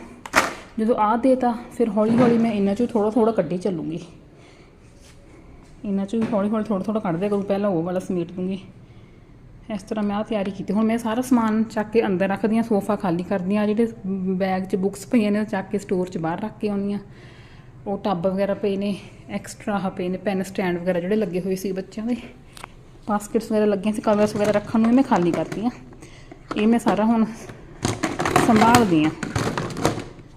ਜਦੋਂ ਆਹ ਦੇਤਾ, ਫਿਰ ਹੌਲੀ ਹੌਲੀ ਮੈਂ ਇਹਨਾਂ 'ਚੋਂ ਥੋੜਾ ਥੋੜਾ ਕੱਢੀ ਚੱਲੂੰਗੀ। ਇਹਨਾਂ 'ਚੋਂ ਵੀ ਹੌਲੀ ਹੌਲੀ ਥੋੜਾ ਥੋੜਾ ਕੱਢਦੇ ਦਿਆ ਕਰੂ ਪਹਿਲਾਂ ਉਹ ਵਾਲਾ ਸਮੇਟ ਦੂੰਗੀ। ਇਸ ਤਰ੍ਹਾਂ ਮੈਂ ਆ ਤਿਆਰੀ ਕੀਤੀ, ਹੁਣ ਮੈਂ ਸਾਰਾ ਸਮਾਨ ਚੱਕ ਕੇ ਅੰਦਰ ਰੱਖਦੀ ਹਾਂ, ਸੋਫਾ ਖਾਲੀ ਕਰਦੀ ਹਾਂ, ਆਹ ਜਿਹੜੇ ਬੈਗ 'ਚ ਬੁੱਕਸ ਪਈਆਂ ਨੇ ਚੱਕ ਕੇ ਸਟੋਰ 'ਚ ਬਾਹਰ ਰੱਖ ਕੇ ਆਉਂਦੀ ਉਹ ਟੱਬ ਵਗੈਰਾ ਪਏ ਨੇ ਐਕਸਟਰਾ ਆਹ ਪਏ ਨੇ ਪੈਨ ਸਟੈਂਡ ਵਗੈਰਾ ਜਿਹੜੇ ਲੱਗੇ ਹੋਏ ਸੀ ਬੱਚਿਆਂ ਦੇ। ਬਾਸਕਟਸ ਵਗੈਰਾ ਲੱਗੀਆਂ ਸੀ ਕਵਰਸ ਵਗੈਰਾ ਰੱਖਣ ਨੂੰ ਇਹ ਮੈਂ ਖਾਲੀ ਕਰਦੀ ਹਾਂ ਇਹ ਮੈਂ ਸਾਰਾ ਹੁਣ ਸੰਭਾਲਦੀ ਹਾਂ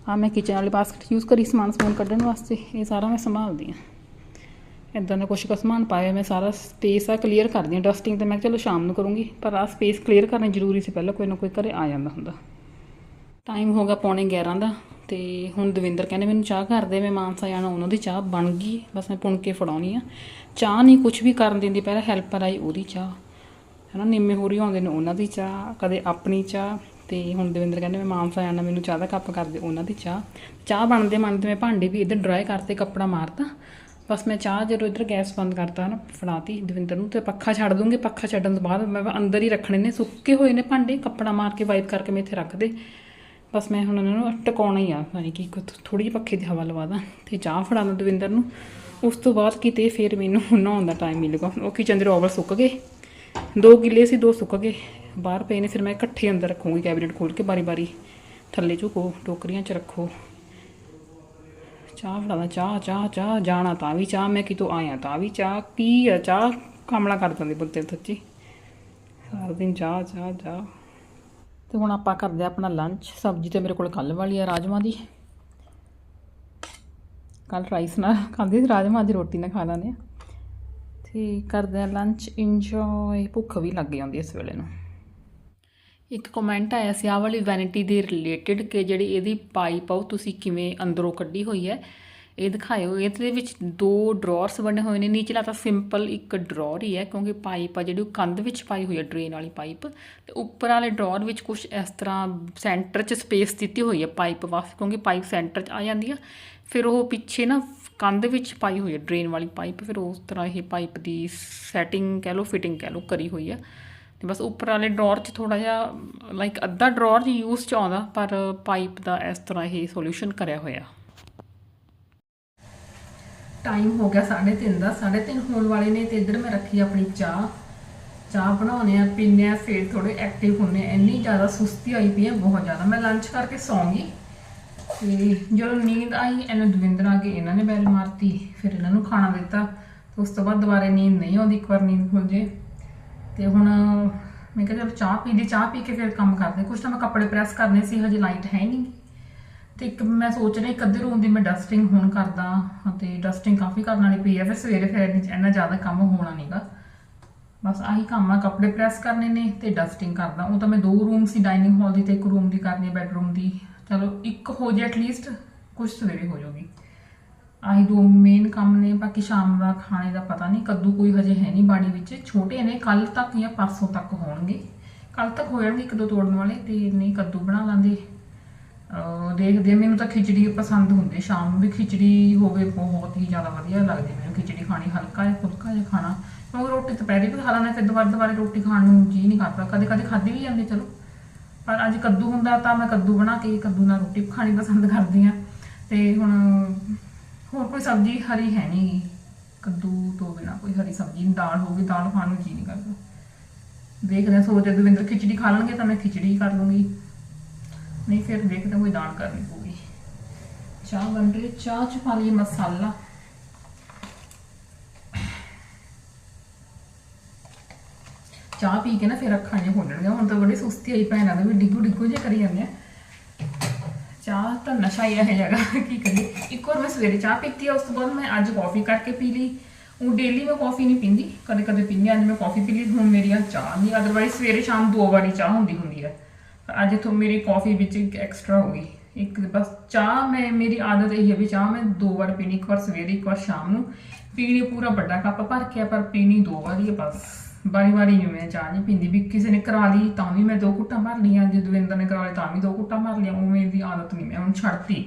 ਆ ਮੈਂ ਕਿਚਨ ਵਾਲੇ ਬਾਸਕਟ ਯੂਜ਼ ਕਰੀ ਸਮਾਨ ਸਮੂਨ ਕੱਢਣ ਵਾਸਤੇ, ਇਹ ਸਾਰਾ ਮੈਂ ਸੰਭਾਲਦੀ ਹਾਂ ਇਦਾਂ ਦਾ ਕੁਛ ਕੁ ਸਮਾਨ ਪਾਇਆ, ਮੈਂ ਸਾਰਾ ਸਪੇਸ ਆ ਕਲੀਅਰ ਕਰਦੀ ਹਾਂ ਡਸਟਿੰਗ ਤੇ ਮੈਂ ਕਿਹਾ ਚਲੋ ਸ਼ਾਮ ਨੂੰ ਕਰੂੰਗੀ, ਪਰ ਆ ਸਪੇਸ ਕਲੀਅਰ ਕਰਨੀ ਜ਼ਰੂਰੀ ਸੀ, ਪਹਿਲਾਂ ਕੋਈ ਨਾ ਕੋਈ ਘਰੇ ਆ ਜਾਂਦਾ ਹੁੰਦਾ। ਟਾਈਮ ਹੋ ਗਿਆ ਪੌਣੇ 11 ਦਾ ਤੇ ਹੁਣ ਦਵਿੰਦਰ ਕਹਿੰਦੇ ਮੈਨੂੰ ਚਾਹ ਕਰ ਦੇ ਮੈਂ ਮਾਨਸਾ ਜਾਣਾ ਉਹਨਾਂ ਦੀ ਚਾਹ ਬਣ ਗਈ। ਬਸ ਮੈਂ ਪੁਣ ਕੇ ਫੜਾਉਣੀ ਆ। ਚਾਹ ਨਹੀਂ ਕੁਝ ਵੀ ਕਰਨ ਦਿੰਦੀ, ਪਹਿਲਾਂ ਹੈਲਪਰ ਆਈ ਉਹਦੀ ਚਾਹ। ਹਨਾ, ਨਿੰਮੇ ਹੋਰੀ ਆਉਂਦੇ ਨੇ ਉਹਨਾਂ ਦੀ ਚਾਹ, ਕਦੇ ਆਪਣੀ ਚਾਹ ਤੇ ਹੁਣ ਦਵਿੰਦਰ ਕਹਿੰਦੇ ਮੈਂ ਮਾਨਸਾ ਜਾਣਾ ਮੈਨੂੰ ਚਾਹ ਦਾ ਕੱਪ ਕਰ ਦੇ ਉਹਨਾਂ ਦੀ ਚਾਹ। ਚਾਹ ਬਣਦੇ ਬਣਦੇ ਮੈਂ ਭਾਂਡੇ ਵੀ ਇੱਧਰ ਡਰਾਈ ਕਰਤੇ, ਕੱਪੜਾ ਮਾਰਤਾ। ਬਸ ਮੈਂ ਚਾਹ ਜਦੋਂ ਇੱਧਰ ਗੈਸ ਬੰਦ ਕਰਤਾ ਨਾ ਫੜਾਤੀ ਦਵਿੰਦਰ ਨੂੰ ਤੇ ਪੱਖਾ ਛੱਡ ਦੂੰਗੀ, ਪੱਖਾ ਛੱਡਣ ਤੋਂ ਬਾਅਦ ਮੈਂ ਅੰਦਰ ਹੀ ਰੱਖਣੇ ਨੇ, ਸੁੱਕੇ ਹੋਏ ਨੇ ਭਾਂਡੇ, ਕੱਪੜਾ ਮਾਰ ਕੇ ਵਾਈਪ ਕਰਕੇ ਮੈਂ ਇੱਥੇ ਰੱਖ ਦੇ। ਬਸ ਮੈਂ ਹੁਣ ਇਹਨਾਂ ਨੂੰ ਟਿਕਾਉਣਾ ਹੀ ਆ ਯਾਨੀ ਕਿ ਥੋੜੀ ਜਿਹੀ ਪੱਖੇ ਦੀ ਹਵਾ ਲਵਾ ਦਾਂ ਤੇ ਚਾਹ ਫੜਾ ਫੜਾਉਣਾ ਦਵਿੰਦਰ ਨੂੰ। ਉਸ ਤੋਂ ਬਾਅਦ ਕਿਤੇ ਫਿਰ ਮੈਨੂੰ ਨਹਾਉਣ ਦਾ ਟਾਈਮ ਮਿਲੇਗਾ ਉਹ ਕਿਚਨ ਦੇ ਰੋਵਰ ਸੁੱਕ ਗਏ? ਦੋ ਗਿੱਲੇ ਸੀ, ਦੋ ਸੁੱਕ ਗਏ। ਬਾਹਰ ਪਏ ਨੇ, ਫਿਰ ਮੈਂ ਇਕੱਠੇ ਅੰਦਰ ਰੱਖੂੰਗੀ ਕੈਬਨਿਟ ਖੋਲ ਕੇ ਬਾਰੀ-ਬਾਰੀ। ਥੱਲੇ ਝੁਕੋ, ਟੋਕਰੀਆਂ 'ਚ ਰੱਖੋ। ਚਾਹ ਫੜਾਦਾ ਚਾਹ ਚਾਹ ਚਾਹ, ਜਾਣਾ ਤਾਂ ਵੀ ਚਾਹ, ਮੈਂ ਕਿਤੋਂ ਆਇਆ ਤਾਂ ਵੀ ਚਾਹ। ਕੀ ਆ ਚਾਹ? ਕਾਮਲਾ ਕਰ ਦਿੰਦੀ ਬੰਦੇ ਸੱਚੀ। ਸਾਰਾ ਦਿਨ ਚਾਹ ਚਾਹ ਚਾਹ। ਤੇ ਹੁਣ ਆਪਾਂ ਕਰਦੇ ਆ ਆਪਣਾ ਲੰਚ ਸਬਜ਼ੀ ਤੇ ਮੇਰੇ ਕੋਲ ਕੱਲ ਵਾਲੀ ਆ ਰਾਜਮਾ ਦੀ। ਕੱਲ ਰਾਈਸ ਨਾਲ ਖਾਂਦੇ ਸੀ ਰਾਜਮਾ ਅੱਜ ਰੋਟੀ ਨਾਲ ਖਾ ਲੈਂਦੇ ਆ ਤੇ ਕਰਦੇ ਆ ਲੰਚ ਇੰਜੋਏ ਭੁੱਖ ਵੀ ਲੱਗ ਜਾਂਦੀ ਇਸ ਵੇਲੇ ਨੂੰ। ਇੱਕ ਕਮੈਂਟ ਆਇਆ ਸੀ, ਆਹ ਵਾਲੀ ਵੈਨਿਟੀ ਦੇ ਰਿਲੇਟਡ ਕਿ ਜਿਹੜੀ ਇਹਦੀ ਪਾਈਪ ਆ ਉਹ ਤੁਸੀਂ ਕਿਵੇਂ ਅੰਦਰੋਂ ਕੱਢੀ ਹੋਈ ਹੈ? ਇਹ ਦਿਖਾਇਓ, ਇਹਦੇ ਵਿੱਚ ਦੋ ਡਰਾਅਰਸ ਬਣੇ ਹੋਏ ਨੇ। ਨੀਚਲਾ ਤਾਂ ਸਿੰਪਲ ਇੱਕ ਡਰਾਅਰ ਹੀ ਹੈ, ਕਿਉਂਕਿ ਪਾਈਪ ਆ ਜਿਹੜੀ, ਉਹ ਕੰਧ ਵਿੱਚ ਪਾਈ ਹੋਈ ਹੈ ਡਰੇਨ ਵਾਲੀ ਪਾਈਪ ਤੇ ਉੱਪਰ ਵਾਲੇ ਡਰਾਅਰ ਵਿੱਚ ਕੁਝ ਇਸ ਤਰ੍ਹਾਂ ਸੈਂਟਰ 'ਚ ਸਪੇਸ ਦਿੱਤੀ ਹੋਈ ਹੈ ਪਾਈਪ ਵਾਸਤੇ ਕਿਉਂਕਿ ਪਾਈਪ ਸੈਂਟਰ 'ਚ ਆ ਜਾਂਦੀ ਆ। ਫਿਰ ਉਹ ਪਿੱਛੇ ਨਾ ਕੰਧ ਵਿੱਚ ਪਾਈ ਹੋਈ ਹੈ ਡਰੇਨ ਵਾਲੀ ਪਾਈਪ ਫਿਰ ਉਸ ਤਰ੍ਹਾਂ ਇਹ ਪਾਈਪ ਦੀ ਸੈਟਿੰਗ ਕਹਿ ਲਓ ਫਿਟਿੰਗ ਕਹਿ ਲਓ, ਕਰੀ ਹੋਈ ਆ। ਤੇ ਬਸ ਉੱਪਰ ਵਾਲੇ ਡਰਾਅਰ 'ਚ ਥੋੜਾ ਜਿਹਾ ਲਾਈਕ ਅੱਧਾ ਡਰਾਅਰ ਯੂਜ਼ 'ਚ ਆਉਂਦਾ, ਪਰ ਪਾਈਪ ਦਾ ਇਸ ਤਰ੍ਹਾਂ ਇਹ ਸੋਲੂਸ਼ਨ ਕਰਿਆ ਹੋਇਆ। ਟਾਈਮ ਹੋ ਗਿਆ 3:30 ਦਾ। 3:30 ਹੋਣ ਵਾਲੇ ਨੇ ਤੇ ਇੱਧਰ ਮੈਂ ਰੱਖੀ ਆਪਣੀ ਚਾਹ। ਚਾਹ ਬਣਾਉਣੇ ਆ ਪੀਨੇ ਆ, ਫਿਰ ਥੋੜੇ ਐਕਟਿਵ ਹੁੰਨੇ ਆ। ਇੰਨੀ ਜ਼ਿਆਦਾ ਸੁਸਤੀ ਹੋਈ ਪਈ ਹੈ ਬਹੁਤ ਜ਼ਿਆਦਾ। ਮੈਂ ਲੰਚ ਕਰਕੇ ਸੌਂਗੀ। ਤੇ ਜਦੋਂ ਨੀਂਦ ਆਈ, ਇਹਨਾਂ ਦਵਿੰਦਰ ਆ ਕੇ ਇਹਨਾਂ ਨੇ ਬੈਲ ਮਾਰਤੀ, ਫਿਰ ਇਹਨਾਂ ਨੂੰ ਖਾਣਾ ਦਿੱਤਾ। ਉਸ ਤੋਂ ਬਾਅਦ ਦੁਬਾਰੇ ਨੀਂਦ ਨਹੀਂ ਆਉਂਦੀ, ਇੱਕ ਵਾਰ ਨੀਂਦ ਖੁੱਲ ਜੇ। ਤੇ ਹੁਣ ਮੈਂ ਕਿਹਾ ਚਲੋ ਚਾਹ ਪੀ ਲਈ। ਚਾਹ ਪੀ ਕੇ ਫਿਰ ਕੰਮ ਕਰਦੇ। ਕੁਛ ਤਾਂ ਮੈਂ ਕੱਪੜੇ ਪ੍ਰੈਸ ਕਰਨੇ ਸੀ, ਹਜੇ ਲਾਈਟ ਹੈ ਨਹੀਂ। ਤੇ ਇੱਕ ਮੈਂ ਸੋਚ ਰਹੀ ਇੱਕ ਅੱਧੇ ਰੂਮ ਦੀ ਮੈਂ ਡਸਟਿੰਗ ਹੁਣ ਕਰਦਾ ਤੇ ਡਸਟਿੰਗ ਕਾਫੀ ਕਰਨ ਵਾਲੀ ਪਈ ਹੈ ਫਿਰ ਸਵੇਰੇ ਫਿਰ ਇੰਨਾ ਜ਼ਿਆਦਾ ਕੰਮ ਹੋਣਾ ਨਹੀਂਗਾ ਬਸ ਆਹੀ ਕੰਮ ਆ, ਕੱਪੜੇ ਪ੍ਰੈਸ ਕਰਨੇ ਨੇ ਤੇ ਡਸਟਿੰਗ ਕਰਦਾ। ਉਹ ਤਾਂ ਮੈਂ ਦੋ ਰੂਮ ਸੀ ਡਾਈਨਿੰਗ ਹਾਲ ਦੀ ਤੇ ਇੱਕ ਰੂਮ ਦੀ ਕਰਨੀ ਹੈ ਬੈਡਰੂਮ ਦੀ। ਚਲੋ, ਇੱਕ ਹੋ ਜੇ ਐਟਲੀਸਟ ਕੁਝ ਸਵੇਰੇ ਹੋ ਜਾਊਗੀ ਆਹੀ ਦੋ ਮੇਨ ਕੰਮ ਨੇ, ਬਾਕੀ ਸ਼ਾਮ ਦਾ ਖਾਣੇ ਦਾ ਪਤਾ ਨਹੀਂ ਕੱਦੂ ਕੋਈ ਹਜੇ ਹੈ ਨਹੀਂ ਬਾੜੀ ਵਿੱਚ। ਛੋਟੇ ਨੇ, ਕੱਲ ਤੱਕ ਜਾਂ ਪਰਸੋਂ ਤੱਕ ਹੋਣਗੇ। ਕੱਲ ਤੱਕ ਹੋ ਜਾਣਗੇ ਇੱਕ ਦੋ ਤੋੜਨ ਵਾਲੇ ਤੇ ਨਹੀਂ, ਕੱਦੂ ਬਣਾ ਲਾਂਦੇ ਅਹ ਦੇਖਦੇ ਹਾਂ, ਮੈਨੂੰ ਤਾਂ ਖਿਚੜੀ ਪਸੰਦ ਹੁੰਦੀ ਸ਼ਾਮ ਨੂੰ ਵੀ ਖਿਚੜੀ ਹੋਵੇ, ਬਹੁਤ ਹੀ ਜ਼ਿਆਦਾ ਵਧੀਆ ਲੱਗਦੀ ਮੈਨੂੰ ਖਿਚੜੀ ਖਾਣੀ ਹਲਕਾ ਜਿਹਾ, ਫੁਲਕਾ ਜਿਹਾ ਖਾਣਾ। ਮੈਂ ਰੋਟੀ ਦੁਪਹਿਰੇ ਵੀ ਖਾ ਲੈਣਾ ਫਿਰ ਦੁਬਾਰਾ ਦੁਬਾਰਾ ਰੋਟੀ ਖਾਣ ਨੂੰ ਜੀ ਨਹੀਂ ਕਰਦਾ। ਕਦੇ ਕਦੇ ਖਾਧੀ ਵੀ ਜਾਂਦੀ ਚਲੋ। ਪਰ ਅੱਜ ਕੱਦੂ ਹੁੰਦਾ ਤਾਂ ਮੈਂ ਕੱਦੂ ਬਣਾ ਕੇ ਕੱਦੂ ਨਾਲ ਰੋਟੀ ਖਾਣੀ ਪਸੰਦ ਕਰਦੀ ਹਾਂ ਤੇ ਹੁਣ ਹੋਰ ਕੋਈ ਸਬਜ਼ੀ ਹਰੀ ਹੈ ਨਹੀਂ। ਕੱਦੂ ਤੋਂ ਬਿਨਾ ਕੋਈ ਹਰੀ ਸਬਜ਼ੀ ਦਾਲ ਹੋਵੇ ਦਾਲ ਖਾਣ ਨੂੰ ਜੀ ਨਹੀਂ ਕਰਦਾ। ਦੇਖਦੇ ਹਾਂ ਸੋਚਦੇ ਦਵਿੰਦਰ ਖਿਚੜੀ ਖਾ ਲੈਣਗੇ ਤਾਂ ਮੈਂ ਖਿਚੜੀ ਕਰ ਲੂੰਗੀ। ਨਹੀਂ, ਫਿਰ ਦੇਖਦੇ ਕੋਈ ਦਾਨ ਕਰਨੀ ਪਊਗੀ। ਚਾਹ ਬਣ ਰਹੀ ਚਾਹ ਚ ਪਾ ਲਈ ਮਸਾਲਾ। ਚਾਹ ਪੀ ਕੇ ਨਾ ਫਿਰ ਅੱਖਾਂ ਜਿਹੀਆਂ ਖੋਲਣਗੀਆਂ। ਹੁਣ ਤਾਂ ਬੜੀ ਸੁਸਤੀ ਆਈ ਭੈਣਾਂ ਦੇ, ਵੀ ਡਿੱਗੂ ਡਿੱਗੂ ਜੇ ਕਰੀ ਜਾਂਦੇ ਆ। ਚਾਹ ਤਾਂ ਨਸ਼ਾ ਹੀ ਇਹ ਜਗਾ ਕੀ ਕਰੀਏ। ਇੱਕ ਵਾਰ ਮੈਂ ਸਵੇਰੇ ਚਾਹ ਪੀਤੀ ਆ, ਉਸ ਤੋਂ ਬਾਅਦ ਮੈਂ ਅੱਜ ਕਾਫੀ ਕਰਕੇ ਪੀ ਲਈ। ਉਹ ਡੇਲੀ ਮੈਂ ਕਾਫੀ ਨਹੀਂ ਪੀਂਦੀ ਕਦੇ ਕਦੇ ਪੀਂਦੀ ਅੱਜ ਮੈਂ ਕਾਫੀ ਪੀ ਲਈ। ਹੁਣ ਮੇਰੀ ਆ ਚਾਹ ਨਹੀਂ ਅਦਰਵਾਈਜ਼ ਸਵੇਰੇ ਸ਼ਾਮ ਦੋ ਵਾਰੀ ਚਾਹ ਹੁੰਦੀ ਹੁੰਦੀ ਹੈ ਅੱਜ ਤੋਂ ਮੇਰੀ ਕਾਫੀ ਵਿੱਚ ਇੱਕ ਐਕਸਟਰਾ ਹੋ ਗਈ। ਇੱਕ ਬਸ ਚਾਹ ਮੈਂ ਮੇਰੀ ਆਦਤ ਇਹ ਹੈ ਵੀ ਚਾਹ ਮੈਂ ਦੋ ਵਾਰ ਪੀਣੀ ਇੱਕ ਵਾਰ ਸਵੇਰੇ ਇੱਕ ਵਾਰ ਸ਼ਾਮ ਨੂੰ। ਪੀਣੀ ਪੂਰਾ ਵੱਡਾ ਕੱਪ ਭਰ ਕੇ ਆ, ਪਰ ਪੀਣੀ ਦੋ ਵਾਰੀ ਹੈ ਬਸ। ਵਾਰੀ ਵਾਰੀ ਨਹੀਂ ਮੈਂ ਚਾਹ ਨਹੀਂ ਪੀਂਦੀ ਵੀ ਕਿਸੇ ਨੇ ਕਰਾ ਲਈ ਤਾਂ ਵੀ ਮੈਂ ਦੋ ਘੁੱਟਾਂ ਭਰ ਲਈਆਂ ਜੇ ਦਵਿੰਦਰ ਨੇ ਕਰਾ ਲਈ ਤਾਂ ਵੀ ਦੋ ਘੁੱਟਾਂ ਭਰ ਲਈਆਂ ਉਵੇਂ ਦੀ ਆਦਤ ਨਹੀਂ ਮੈਂ ਹੁਣ ਛੱਡਤੀ।